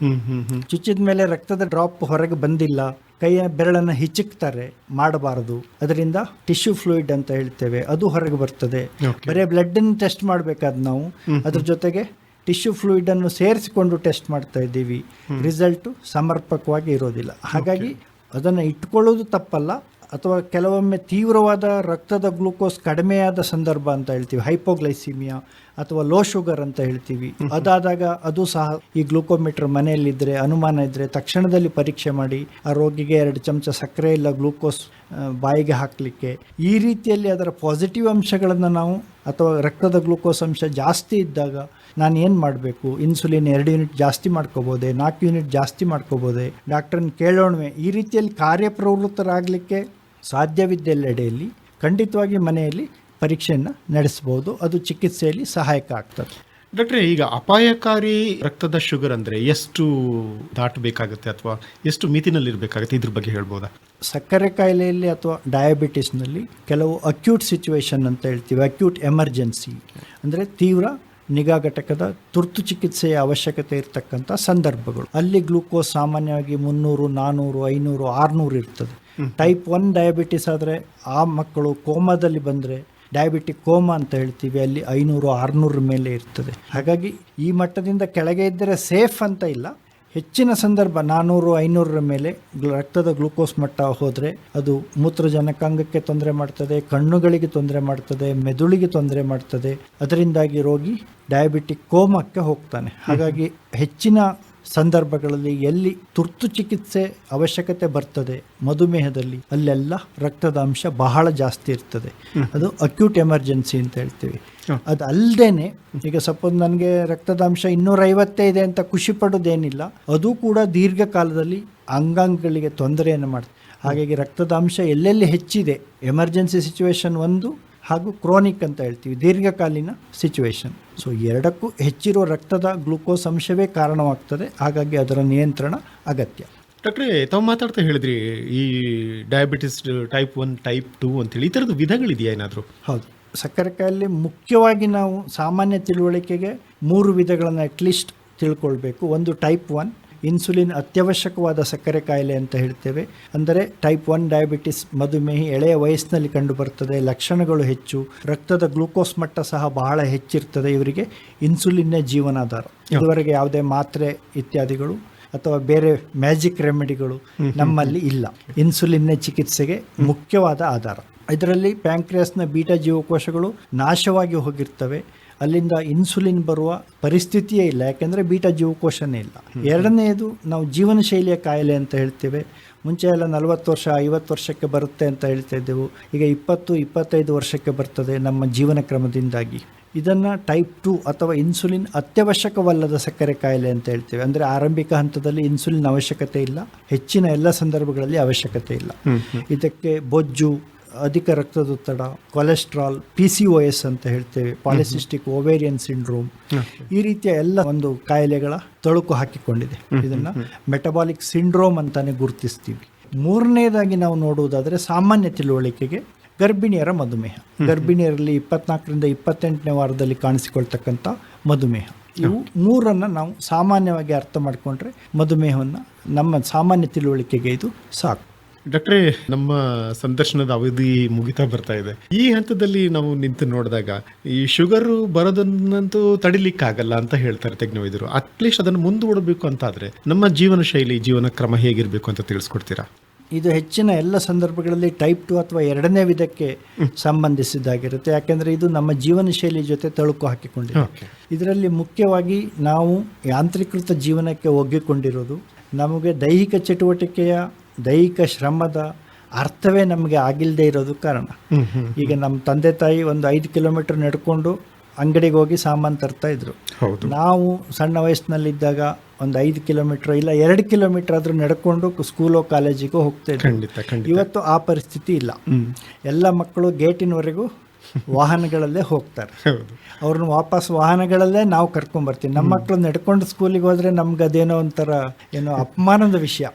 ಚುಚ್ಚಿದ ಮೇಲೆ ರಕ್ತದ ಡ್ರಾಪ್ ಹೊರಗೆ ಬಂದಿಲ್ಲ. ಕೈಯ ಬೆರಳನ್ನು ಹಿಚ್ಚುಕ್ತಾರೆ ಮಾಡಬಾರದು. ಅದರಿಂದ ಟಿಶ್ಯೂ ಫ್ಲೂಯಿಡ್ ಅಂತ ಹೇಳ್ತೇವೆ. ಅದು ಹೊರಗೆ ಬರ್ತದೆ. ಬರೀ ಬ್ಲಡ್ ಅನ್ನು ಟೆಸ್ಟ್ ಮಾಡಬೇಕಾದ ನಾವು. ಅದ್ರ ಜೊತೆಗೆ ಟಿಶ್ಯೂ ಫ್ಲೂಯಿಡ್ ಅನ್ನು ಸೇರಿಸಿಕೊಂಡು ಟೆಸ್ಟ್ ಮಾಡ್ತಾ ಇದ್ದೀವಿ. ರಿಸಲ್ಟ್ ಸಮರ್ಪಕವಾಗಿ ಇರೋದಿಲ್ಲ. ಹಾಗಾಗಿ ಅದನ್ನು ಇಟ್ಕೊಳ್ಳೋದು ತಪ್ಪಲ್ಲ. ಅಥವಾ ಕೆಲವೊಮ್ಮೆ ತೀವ್ರವಾದ ರಕ್ತದ ಗ್ಲೂಕೋಸ್ ಕಡಿಮೆಯಾದ ಸಂದರ್ಭ ಅಂತ ಹೇಳ್ತೀವಿ, ಹೈಪೋಗ್ಲೈಸಿಮಿಯಾ ಅಥವಾ ಲೋ ಶುಗರ್ ಅಂತ ಹೇಳ್ತೀವಿ. ಅದಾದಾಗ ಅದು ಸಹ ಈ ಗ್ಲೂಕೋಮೀಟರ್ ಮನೆಯಲ್ಲಿದ್ದರೆ, ಅನುಮಾನ ಇದ್ದರೆ ತಕ್ಷಣದಲ್ಲಿ ಪರೀಕ್ಷೆ ಮಾಡಿ, ಆ ರೋಗಿಗೆ ಎರಡು ಚಮಚ ಸಕ್ಕರೆ ಇಲ್ಲ ಗ್ಲೂಕೋಸ್ ಬಾಯಿಗೆ ಹಾಕಲಿಕ್ಕೆ. ಈ ರೀತಿಯಲ್ಲಿ ಅದರ ಪಾಸಿಟಿವ್ ಅಂಶಗಳನ್ನು ನಾವು ಅಥವಾ ರಕ್ತದ ಗ್ಲೂಕೋಸ್ ಅಂಶ ಜಾಸ್ತಿ ಇದ್ದಾಗ ನಾನು ಏನು ಮಾಡಬೇಕು? ಇನ್ಸುಲಿನ್ ಎರಡು ಯೂನಿಟ್ ಜಾಸ್ತಿ ಮಾಡ್ಕೋಬೋದೆ? ನಾಲ್ಕು ಯೂನಿಟ್ ಜಾಸ್ತಿ ಮಾಡ್ಕೋಬೋದೆ? ಡಾಕ್ಟ್ರನ್ನ ಕೇಳೋಣವೆ. ಈ ರೀತಿಯಲ್ಲಿ ಕಾರ್ಯಪ್ರವೃತ್ತರಾಗಲಿಕ್ಕೆ ಸಾಧ್ಯವಿದ್ದೆಲ್ಲೆಡೆಯಲ್ಲಿ ಖಂಡಿತವಾಗಿ ಮನೆಯಲ್ಲಿ ಪರೀಕ್ಷೆಯನ್ನು ನಡೆಸ್ಬೋದು ಅದು ಚಿಕಿತ್ಸೆಯಲ್ಲಿ ಸಹಾಯಕ ಆಗ್ತದೆ. ಡಾಕ್ಟ್ರೆ ಈಗ ಅಪಾಯಕಾರಿ ರಕ್ತದ ಶುಗರ್ ಅಂದರೆ ಎಷ್ಟು ದಾಟಬೇಕಾಗುತ್ತೆ ಅಥವಾ ಎಷ್ಟು ಮಿತಿನಲ್ಲಿರಬೇಕಾಗುತ್ತೆ ಇದ್ರ ಬಗ್ಗೆ ಹೇಳ್ಬೋದಾ? ಸಕ್ಕರೆ ಕಾಯಿಲೆಯಲ್ಲಿ ಅಥವಾ ಡಯಾಬಿಟಿಸ್ನಲ್ಲಿ ಕೆಲವು ಅಕ್ಯೂಟ್ ಸಿಚುವೇಶನ್ ಅಂತ ಹೇಳ್ತೀವಿ. ಅಕ್ಯೂಟ್ ಎಮರ್ಜೆನ್ಸಿ ಅಂದರೆ ತೀವ್ರ ನಿಗಾ ಘಟಕದ ತುರ್ತು ಚಿಕಿತ್ಸೆಯ ಅವಶ್ಯಕತೆ ಇರತಕ್ಕಂಥ ಸಂದರ್ಭಗಳು. ಅಲ್ಲಿ ಗ್ಲೂಕೋಸ್ ಸಾಮಾನ್ಯವಾಗಿ ಮುನ್ನೂರು ನಾನ್ನೂರು ಐನೂರು ಆರುನೂರು ಇರ್ತದೆ. ಟೈಪ್ ಒನ್ ಡಯಾಬಿಟಿಸ್ ಆದರೆ ಆ ಮಕ್ಕಳು ಕೋಮಾದಲ್ಲಿ ಬಂದರೆ ಡಯಾಬಿಟಿಕ್ ಕೋಮಾ ಅಂತ ಹೇಳ್ತೀವಿ ಅಲ್ಲಿ ಐನೂರು ಆರುನೂರ ಮೇಲೆ ಇರ್ತದೆ. ಹಾಗಾಗಿ ಈ ಮಟ್ಟದಿಂದ ಕೆಳಗೆ ಇದ್ದರೆ ಸೇಫ್ ಅಂತ ಇಲ್ಲ. ಹೆಚ್ಚಿನ ಸಂದರ್ಭ ನಾನ್ನೂರು ಐನೂರರ ಮೇಲೆ ರಕ್ತದ ಗ್ಲೂಕೋಸ್ ಮಟ್ಟ ಹೋದರೆ ಅದು ಮೂತ್ರಜನಕಾಂಗಕ್ಕೆ ತೊಂದರೆ ಮಾಡ್ತದೆ ಕಣ್ಣುಗಳಿಗೆ ತೊಂದರೆ ಮಾಡ್ತದೆ ಮೆದುಳಿಗೆ ತೊಂದರೆ ಮಾಡ್ತದೆ. ಅದರಿಂದಾಗಿ ರೋಗಿ ಡಯಾಬಿಟಿಕ್ ಕೋಮಕ್ಕೆ ಹೋಗ್ತಾನೆ. ಹಾಗಾಗಿ ಹೆಚ್ಚಿನ ಸಂದರ್ಭಗಳಲ್ಲಿ ಎಲ್ಲಿ ತುರ್ತು ಚಿಕಿತ್ಸೆ ಅವಶ್ಯಕತೆ ಬರ್ತದೆ ಮಧುಮೇಹದಲ್ಲಿ ಅಲ್ಲೆಲ್ಲ ರಕ್ತದ ಅಂಶ ಬಹಳ ಜಾಸ್ತಿ ಇರ್ತದೆ. ಅದು ಅಕ್ಯೂಟ್ ಎಮರ್ಜೆನ್ಸಿ ಅಂತ ಹೇಳ್ತೀವಿ. ಅದು ಅಲ್ಲದೇನೆ ಈಗ ಸಪೋಸ್ ನನಗೆ ರಕ್ತದ ಅಂಶ ಇನ್ನೂರೈವತ್ತೇ ಇದೆ ಅಂತ ಖುಷಿ ಪಡೋದೇನಿಲ್ಲ ಅದು ಕೂಡ ದೀರ್ಘಕಾಲದಲ್ಲಿ ಅಂಗಾಂಗಗಳಿಗೆ ತೊಂದರೆಯನ್ನು ಮಾಡ್ತದೆ. ಹಾಗಾಗಿ ರಕ್ತದ ಅಂಶ ಎಲ್ಲೆಲ್ಲಿ ಹೆಚ್ಚಿದೆ ಎಮರ್ಜೆನ್ಸಿ ಸಿಚುವೇಶನ್ ಒಂದು ಹಾಗೂ ಕ್ರೋನಿಕ್ ಅಂತ ಹೇಳ್ತೀವಿ ದೀರ್ಘಕಾಲೀನ ಸಿಚುವೇಶನ್. ಸೊ ಎರಡಕ್ಕೂ ಹೆಚ್ಚಿರುವ ರಕ್ತದ ಗ್ಲೂಕೋಸ್ ಅಂಶವೇ ಕಾರಣವಾಗ್ತದೆ ಹಾಗಾಗಿ ಅದರ ನಿಯಂತ್ರಣ ಅಗತ್ಯ. ಡಾಕ್ಟ್ರೆ ತಾವು ಮಾತಾಡ್ತಾ ಹೇಳಿದ್ರಿ ಈ diabetes type one type two ಅಂತೇಳಿ ಈ ಥರದ ವಿಧಗಳಿದೆಯಾ ಏನಾದರೂ? ಹೌದು. ಸಕ್ಕರೆ ಕಾಯಿಲೆ ಮುಖ್ಯವಾಗಿ ನಾವು ಸಾಮಾನ್ಯ ತಿಳುವಳಿಕೆಗೆ ಮೂರು ವಿಧಗಳನ್ನು ಅಟ್ಲೀಸ್ಟ್ ತಿಳ್ಕೊಳ್ಬೇಕು. ಒಂದು ಟೈಪ್ ಒನ್ ಇನ್ಸುಲಿನ್ ಅತ್ಯವಶ್ಯಕವಾದ ಸಕ್ಕರೆ ಕಾಯಿಲೆ ಅಂತ ಹೇಳ್ತೇವೆ. ಅಂದರೆ ಟೈಪ್ ಒನ್ ಡಯಾಬಿಟಿಸ್ ಮಧುಮೇಹಿ ಎಳೆಯ ವಯಸ್ಸಿನಲ್ಲಿ ಕಂಡುಬರ್ತದೆ ಲಕ್ಷಣಗಳು ಹೆಚ್ಚು ರಕ್ತದ ಗ್ಲೂಕೋಸ್ ಮಟ್ಟ ಸಹ ಬಹಳ ಹೆಚ್ಚಿರ್ತದೆ ಇವರಿಗೆ ಇನ್ಸುಲಿನ್ನೇ ಜೀವನಾಧಾರ. ಇದುವರೆಗೆ ಯಾವುದೇ ಮಾತ್ರೆ ಇತ್ಯಾದಿಗಳು ಅಥವಾ ಬೇರೆ ಮ್ಯಾಜಿಕ್ ರೆಮಿಡಿಗಳು ನಮ್ಮಲ್ಲಿ ಇಲ್ಲ. ಇನ್ಸುಲಿನ್ನೇ ಚಿಕಿತ್ಸೆಗೆ ಮುಖ್ಯವಾದ ಆಧಾರ. ಇದರಲ್ಲಿ ಪ್ಯಾಂಕ್ರಿಯಾಸ್ನ ಬೀಟ ಜೀವಕೋಶಗಳು ನಾಶವಾಗಿ ಹೋಗಿರ್ತವೆ. ಅಲ್ಲಿಂದ ಇನ್ಸುಲಿನ್ ಬರುವ ಪರಿಸ್ಥಿತಿಯೇ ಇಲ್ಲ ಯಾಕೆಂದರೆ ಬೀಟ ಜೀವಕೋಶನೇ ಇಲ್ಲ. ಎರಡನೆಯದು ನಾವು ಜೀವನ ಶೈಲಿಯ ಕಾಯಿಲೆ ಅಂತ ಹೇಳ್ತೇವೆ. ಮುಂಚೆ ಎಲ್ಲ ನಲವತ್ತು ವರ್ಷ ಐವತ್ತು ವರ್ಷಕ್ಕೆ ಬರುತ್ತೆ ಅಂತ ಹೇಳ್ತಾ ಇದ್ದೆವು. ಈಗ ಇಪ್ಪತ್ತು ಇಪ್ಪತ್ತೈದು ವರ್ಷಕ್ಕೆ ಬರ್ತದೆ ನಮ್ಮ ಜೀವನ ಕ್ರಮದಿಂದಾಗಿ. ಇದನ್ನು ಟೈಪ್ ಟು ಅಥವಾ ಇನ್ಸುಲಿನ್ ಅತ್ಯವಶ್ಯಕವಲ್ಲದ ಸಕ್ಕರೆ ಕಾಯಿಲೆ ಅಂತ ಹೇಳ್ತೇವೆ. ಅಂದರೆ ಆರಂಭಿಕ ಹಂತದಲ್ಲಿ ಇನ್ಸುಲಿನ್ ಅವಶ್ಯಕತೆ ಇಲ್ಲ ಹೆಚ್ಚಿನ ಎಲ್ಲ ಸಂದರ್ಭಗಳಲ್ಲಿ ಅವಶ್ಯಕತೆ ಇಲ್ಲ. ಇದಕ್ಕೆ ಬೊಜ್ಜು ಅಧಿಕ ರಕ್ತದೊತ್ತಡ cholesterol P C O S ಅಂತ ಹೇಳ್ತೇವೆ ಪಾಲಿಸಿಸ್ಟಿಕ್ ಓವೇರಿಯನ್ ಸಿಂಡ್ರೋಮ್ ಈ ರೀತಿಯ ಎಲ್ಲ ಒಂದು ಕಾಯಿಲೆಗಳ ತಳುಕು ಹಾಕಿಕೊಂಡಿದೆ. ಇದನ್ನ ಮೆಟಬಾಲಿಕ್ ಸಿಂಡ್ರೋಮ್ ಅಂತಾನೆ ಗುರುತಿಸ್ತೀವಿ. ಮೂರನೇದಾಗಿ ನಾವು ನೋಡುವುದಾದರೆ ಸಾಮಾನ್ಯ ತಿಳುವಳಿಕೆಗೆ ಗರ್ಭಿಣಿಯರ ಮಧುಮೇಹ. ಗರ್ಭಿಣಿಯರಲ್ಲಿ ಇಪ್ಪತ್ನಾಲ್ಕರಿಂದ ಇಪ್ಪತ್ತೆಂಟನೇ ವಾರದಲ್ಲಿ ಕಾಣಿಸಿಕೊಳ್ತಕ್ಕಂಥ ಮಧುಮೇಹ. ಇವು ಮೂರನ್ನು ನಾವು ಸಾಮಾನ್ಯವಾಗಿ ಅರ್ಥ ಮಾಡಿಕೊಂಡ್ರೆ ಮಧುಮೇಹವನ್ನು ನಮ್ಮ ಸಾಮಾನ್ಯ ತಿಳುವಳಿಕೆಗೆ ಇದು ಸಾಕು. ಡಾಕ್ಟ್ರೇ ನಮ್ಮ ಸಂದರ್ಶನದ ಅವಧಿ ಮುಗಿತಾ ಬರ್ತಾ ಇದೆ. ಈ ಹಂತದಲ್ಲಿ ನಾವು ನಿಂತು ನೋಡಿದಾಗ ಈ ಶುಗರು ಬರೋದನ್ನಂತೂ ತಡಿಲಿಕ್ಕಾಗಲ್ಲ ಅಂತ ಹೇಳ್ತಾರೆ ತಜ್ಞ ವೈದ್ಯರು ಅಟ್ಲೀಸ್ಟ್ ಅದನ್ನು ಮುಂದೂಡಬೇಕು ಆದರೆ ನಮ್ಮ ಜೀವನ ಶೈಲಿ ಜೀವನ ಕ್ರಮ ಹೇಗಿರಬೇಕು ಅಂತ ತಿಳಿಸ್ಕೊಡ್ತೀರಾ? ಇದು ಹೆಚ್ಚಿನ ಎಲ್ಲ ಸಂದರ್ಭಗಳಲ್ಲಿ ಟೈಪ್ ಟು ಅಥವಾ ಎರಡನೇ ವಿಧಕ್ಕೆ ಸಂಬಂಧಿಸಿದ್ದಾಗಿರುತ್ತೆ. ಯಾಕೆಂದರೆ ಇದು ನಮ್ಮ ಜೀವನ ಶೈಲಿ ಜೊತೆ ತಳುಕು ಹಾಕಿಕೊಂಡಿದೆ. ಇದರಲ್ಲಿ ಮುಖ್ಯವಾಗಿ ನಾವು ಯಾಂತ್ರೀಕೃತ ಜೀವನಕ್ಕೆ ಒಗ್ಗಿಕೊಂಡಿರೋದು ನಮಗೆ ದೈಹಿಕ ಚಟುವಟಿಕೆಯ ದೈಹಿಕ ಶ್ರಮದ ಅರ್ಥವೇ ನಮಗೆ ಆಗಿಲ್ಲದೆ ಇರೋದು ಕಾರಣ. ಈಗ ನಮ್ಮ ತಂದೆ ತಾಯಿ ಒಂದು ಐದು ಕಿಲೋಮೀಟರ್ ನಡ್ಕೊಂಡು ಅಂಗಡಿಗೆ ಹೋಗಿ ಸಾಮಾನು ತರ್ತಾ ಇದ್ರು. ನಾವು ಸಣ್ಣ ವಯಸ್ಸಿನಲ್ಲಿದ್ದಾಗ ಒಂದು ಐದು ಕಿಲೋಮೀಟರ್ ಇಲ್ಲ ಎರಡು ಕಿಲೋಮೀಟರ್ ಆದರೂ ನಡ್ಕೊಂಡು ಸ್ಕೂಲೋ ಕಾಲೇಜಿಗೂ ಹೋಗ್ತಾ ಇದ್ದೀವಿ ಇವತ್ತು ಆ ಪರಿಸ್ಥಿತಿ ಇಲ್ಲ. ಎಲ್ಲ ಮಕ್ಕಳು ಗೇಟಿನವರೆಗೂ ವಾಹನಗಳಲ್ಲೇ ಹೋಗ್ತಾರೆ. ಅವ್ರನ್ನ ವಾಪಸ್ ವಾಹನಗಳಲ್ಲೇ ನಾವು ಕರ್ಕೊಂಡ್ಬರ್ತೀವಿ ನಮ್ಮ ಮಕ್ಕಳು ನಡ್ಕೊಂಡು ಸ್ಕೂಲಿಗೆ ಹೋದ್ರೆ ನಮ್ಗೆ ಅದೇನೋ ಒಂಥರ ಏನೋ ಅಪಮಾನದ ವಿಷಯ.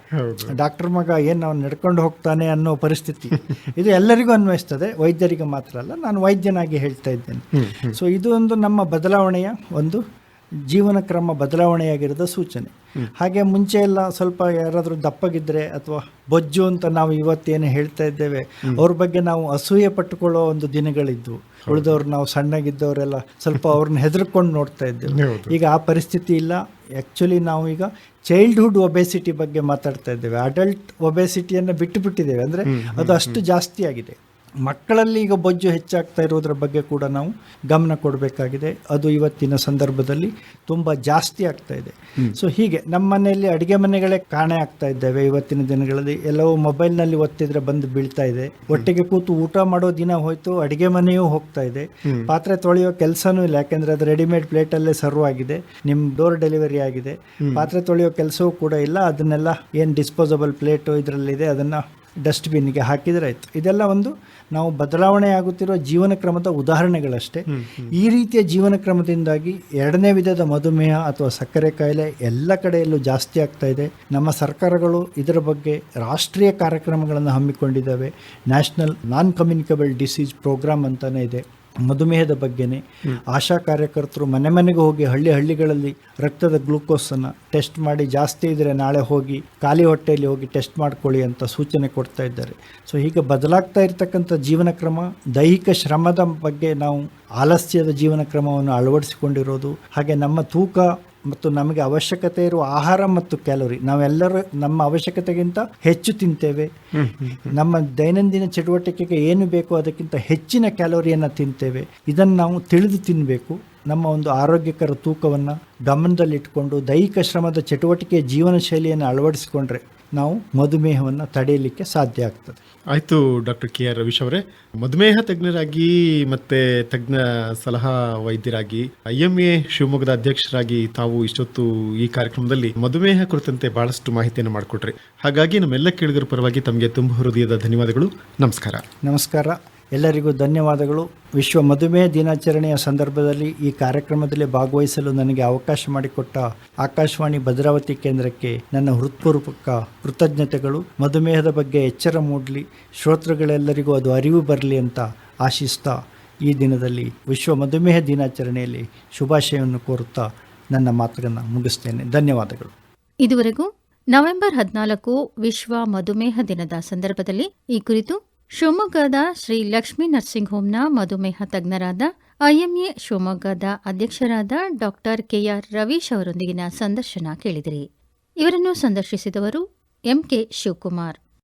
ಡಾಕ್ಟರ್ ಮಗ ಏನು ಅವ್ನು ನಡ್ಕೊಂಡು ಹೋಗ್ತಾನೆ ಅನ್ನೋ ಪರಿಸ್ಥಿತಿ. ಇದು ಎಲ್ಲರಿಗೂ ಅನ್ವಯಿಸ್ತದೆ. ವೈದ್ಯರಿಗೆ ಮಾತ್ರ ಅಲ್ಲ ನಾನು ವೈದ್ಯನಾಗಿ ಹೇಳ್ತಾ ಇದ್ದೇನೆ. ಸೊ ಇದು ಒಂದು ನಮ್ಮ ಬದಲಾವಣೆಯ ಒಂದು ಜೀವನ ಕ್ರಮ ಬದಲಾವಣೆಯಾಗಿರೋದ ಸೂಚನೆ. ಹಾಗೆ ಮುಂಚೆ ಎಲ್ಲ ಸ್ವಲ್ಪ ಯಾರಾದರೂ ದಪ್ಪಗಿದ್ರೆ ಅಥವಾ ಬೊಜ್ಜು ಅಂತ ನಾವು ಇವತ್ತೇನು ಹೇಳ್ತಾ ಇದ್ದೇವೆ ಅವ್ರ ಬಗ್ಗೆ ನಾವು ಅಸೂಯೆ ಪಟ್ಟುಕೊಳ್ಳೋ ಒಂದು ದಿನಗಳಿದ್ವು ಉಳಿದವ್ರು ನಾವು ಸಣ್ಣಗಿದ್ದವರೆಲ್ಲ ಸ್ವಲ್ಪ ಅವ್ರನ್ನ ಹೆದರ್ಕೊಂಡು ನೋಡ್ತಾ ಇದ್ದೇವೆ. ಈಗ ಆ ಪರಿಸ್ಥಿತಿ ಇಲ್ಲ. ಆ್ಯಕ್ಚುಲಿ ನಾವು ಈಗ ಚೈಲ್ಡ್ಹುಡ್ ಒಬೆಸಿಟಿ ಬಗ್ಗೆ ಮಾತಾಡ್ತಾ ಇದ್ದೇವೆ. ಅಡಲ್ಟ್ ಒಬೆಸಿಟಿಯನ್ನು ಬಿಟ್ಟು ಬಿಟ್ಟಿದ್ದೇವೆ. ಅಂದರೆ ಅದು ಅಷ್ಟು ಜಾಸ್ತಿ ಆಗಿದೆ ಮಕ್ಕಳಲ್ಲಿ ಈಗ ಬೊಜ್ಜು ಹೆಚ್ಚಾಗ್ತಾ ಇರೋದ್ರ ಬಗ್ಗೆ ಕೂಡ ನಾವು ಗಮನ ಕೊಡಬೇಕಾಗಿದೆ. ಅದು ಇವತ್ತಿನ ಸಂದರ್ಭದಲ್ಲಿ ತುಂಬ ಜಾಸ್ತಿ ಆಗ್ತಾ ಇದೆ. ಸೊ ಹೀಗೆ ನಮ್ಮ ಮನೆಯಲ್ಲಿ ಅಡುಗೆ ಮನೆಗಳೇ ಕಾಣೆ ಆಗ್ತಾ ಇದ್ದೇವೆ ಇವತ್ತಿನ ದಿನಗಳಲ್ಲಿ. ಎಲ್ಲವೂ ಮೊಬೈಲ್ನಲ್ಲಿ ಒತ್ತಿದ್ರೆ ಬಂದು ಬೀಳ್ತಾ ಇದೆ. ಒಟ್ಟಿಗೆ ಕೂತು ಊಟ ಮಾಡೋ ದಿನ ಹೋಯ್ತು ಅಡುಗೆ ಮನೆಯೂ ಹೋಗ್ತಾ ಇದೆ. ಪಾತ್ರೆ ತೊಳೆಯೋ ಕೆಲಸನೂ ಇಲ್ಲ ಯಾಕೆಂದ್ರೆ ಅದು ರೆಡಿಮೇಡ್ ಪ್ಲೇಟಲ್ಲೇ ಸರ್ವ್ ಆಗಿದೆ. ನಿಮ್ಮ ಡೋರ್ ಡೆಲಿವರಿ ಆಗಿದೆ. ಪಾತ್ರೆ ತೊಳೆಯೋ ಕೆಲಸವೂ ಕೂಡ ಇಲ್ಲ. ಅದನ್ನೆಲ್ಲ ಏನು ಡಿಸ್ಪೋಸಬಲ್ ಪ್ಲೇಟು ಇದರಲ್ಲಿದೆ ಅದನ್ನು ಡಸ್ಟ್ಬಿನ್ಗೆ ಹಾಕಿದರೆ ಆಯಿತು. ಇದೆಲ್ಲ ಒಂದು ನಾವು ಬದಲಾವಣೆ ಆಗುತ್ತಿರುವ ಜೀವನ ಕ್ರಮದ ಉದಾಹರಣೆಗಳಷ್ಟೇ ಈ ರೀತಿಯ ಜೀವನ ಕ್ರಮದಿಂದಾಗಿ ಎರಡನೇ ವಿಧದ ಮಧುಮೇಹ ಅಥವಾ ಸಕ್ಕರೆ ಕಾಯಿಲೆ ಎಲ್ಲ ಕಡೆಯಲ್ಲೂ ಜಾಸ್ತಿ ಆಗ್ತಾ ಇದೆ. ನಮ್ಮ ಸರ್ಕಾರಗಳು ಇದರ ಬಗ್ಗೆ ರಾಷ್ಟ್ರೀಯ ಕಾರ್ಯಕ್ರಮಗಳನ್ನು ಹಮ್ಮಿಕೊಂಡಿದ್ದಾವೆ. National non communicable disease program ಅಂತಲೇ ಇದೆ. ಮಧುಮೇಹದ ಬಗ್ಗೆನೇ ಆಶಾ ಕಾರ್ಯಕರ್ತರು ಮನೆ ಮನೆಗೆ ಹೋಗಿ ಹಳ್ಳಿ ಹಳ್ಳಿಗಳಲ್ಲಿ ರಕ್ತದ ಗ್ಲೂಕೋಸನ್ನು ಟೆಸ್ಟ್ ಮಾಡಿ ಜಾಸ್ತಿ ಇದ್ದರೆ ನಾಳೆ ಹೋಗಿ ಖಾಲಿ ಹೊಟ್ಟೆಯಲ್ಲಿ ಹೋಗಿ ಟೆಸ್ಟ್ ಮಾಡ್ಕೊಳ್ಳಿ ಅಂತ ಸೂಚನೆ ಕೊಡ್ತಾ ಇದ್ದಾರೆ. ಸೊ ಹೀಗೆ ಬದಲಾಗ್ತಾ ಇರತಕ್ಕಂಥ ಜೀವನ ಕ್ರಮ ದೈಹಿಕ ಶ್ರಮದ ಬಗ್ಗೆ ನಾವು ಆಲಸ್ಯದ ಜೀವನ ಕ್ರಮವನ್ನು ಅಳವಡಿಸಿಕೊಂಡಿರೋದು ಹಾಗೆ ನಮ್ಮ ತೂಕ ಮತ್ತು ನಮಗೆ ಅವಶ್ಯಕತೆ ಇರುವ ಆಹಾರ ಮತ್ತು ಕ್ಯಾಲೋರಿ, ನಾವೆಲ್ಲರೂ ನಮ್ಮ ಅವಶ್ಯಕತೆಗಿಂತ ಹೆಚ್ಚು ತಿಂತೇವೆ. ನಮ್ಮ ದೈನಂದಿನ ಚಟುವಟಿಕೆಗೆ ಏನು ಬೇಕೋ ಅದಕ್ಕಿಂತ ಹೆಚ್ಚಿನ ಕ್ಯಾಲೋರಿಯನ್ನು ತಿಂತೇವೆ. ಇದನ್ನು ನಾವು ತಿಳಿದು ತಿನ್ನಬೇಕು ನಮ್ಮ ಒಂದು ಆರೋಗ್ಯಕರ ತೂಕವನ್ನು ಗಮನದಲ್ಲಿಟ್ಟುಕೊಂಡು ದೈಹಿಕ ಶ್ರಮದ ಚಟುವಟಿಕೆಯ ಜೀವನ ಶೈಲಿಯನ್ನು ಅಳವಡಿಸಿಕೊಂಡ್ರೆ ನಾವು ಮಧುಮೇಹವನ್ನು ತಡೆಯಲಿಕ್ಕೆ ಸಾಧ್ಯ ಆಗ್ತದೆ. ಆಯಿತು ಡಾಕ್ಟರ್ ಕೆ ಆರ್ ರವೀಶ್ ಅವರೇ. ಮಧುಮೇಹ ತಜ್ಞರಾಗಿ ಮತ್ತೆ ತಜ್ಞ ಸಲಹಾ ವೈದ್ಯರಾಗಿ ಐ ಎಂ ಎ ಶಿವಮೊಗ್ಗದ ಅಧ್ಯಕ್ಷರಾಗಿ ತಾವು ಇಷ್ಟೊತ್ತು ಈ ಕಾರ್ಯಕ್ರಮದಲ್ಲಿ ಮಧುಮೇಹ ಕುರಿತಂತೆ ಬಹಳಷ್ಟು ಮಾಹಿತಿಯನ್ನು ಮಾಡಿಕೊಟ್ರಿ. ಹಾಗಾಗಿ ನಮ್ಮೆಲ್ಲ ಕೇಳಿಗರ ಪರವಾಗಿ ತಮಗೆ ತುಂಬ ಹೃದಯದ ಧನ್ಯವಾದಗಳು. ನಮಸ್ಕಾರ. ನಮಸ್ಕಾರ. ಎಲ್ಲರಿಗೂ ಧನ್ಯವಾದಗಳು. ವಿಶ್ವ ಮಧುಮೇಹ ದಿನಾಚರಣೆಯ ಸಂದರ್ಭದಲ್ಲಿ ಈ ಕಾರ್ಯಕ್ರಮದಲ್ಲಿ ಭಾಗವಹಿಸಲು ನನಗೆ ಅವಕಾಶ ಮಾಡಿಕೊಟ್ಟ ಆಕಾಶವಾಣಿ ಭದ್ರಾವತಿ ಕೇಂದ್ರಕ್ಕೆ ನನ್ನ ಹೃತ್ಪೂರ್ವಕ ಕೃತಜ್ಞತೆಗಳು. ಮಧುಮೇಹದ ಬಗ್ಗೆ ಎಚ್ಚರ ಮೂಡಲಿ, ಶ್ರೋತೃಗಳೆಲ್ಲರಿಗೂ ಅದು ಅರಿವು ಬರಲಿ ಅಂತ ಆಶಿಸ್ತಾ ಈ ದಿನದಲ್ಲಿ ವಿಶ್ವ ಮಧುಮೇಹ ದಿನಾಚರಣೆಯಲ್ಲಿ ಶುಭಾಶಯವನ್ನು ಕೋರುತ್ತಾ ನನ್ನ ಮಾತುಗಳನ್ನು ಮುಗಿಸ್ತೇನೆ. ಧನ್ಯವಾದಗಳು. ಇದುವರೆಗೂ ನವೆಂಬರ್ ಹದಿನಾಲ್ಕು ವಿಶ್ವ ಮಧುಮೇಹ ದಿನದ ಸಂದರ್ಭದಲ್ಲಿ ಈ ಕುರಿತು ಶಿವಮೊಗ್ಗದ ಶ್ರೀ ಲಕ್ಷ್ಮೀ ನರ್ಸಿಂಗ್ ಹೋಮ್ನ ಮಧುಮೇಹ ತಜ್ಞರಾದ ಐಎಂಎ ಶಿವಮೊಗ್ಗದ ಅಧ್ಯಕ್ಷರಾದ ಡಾಕ್ಟರ್ ಕೆಆರ್ ರವೀಶ್ ಅವರೊಂದಿಗಿನ ಸಂದರ್ಶನ ಕೇಳಿದಿರಿ. ಇವರನ್ನು ಸಂದರ್ಶಿಸಿದವರು ಎಂಕೆ ಶಿವಕುಮಾರ್.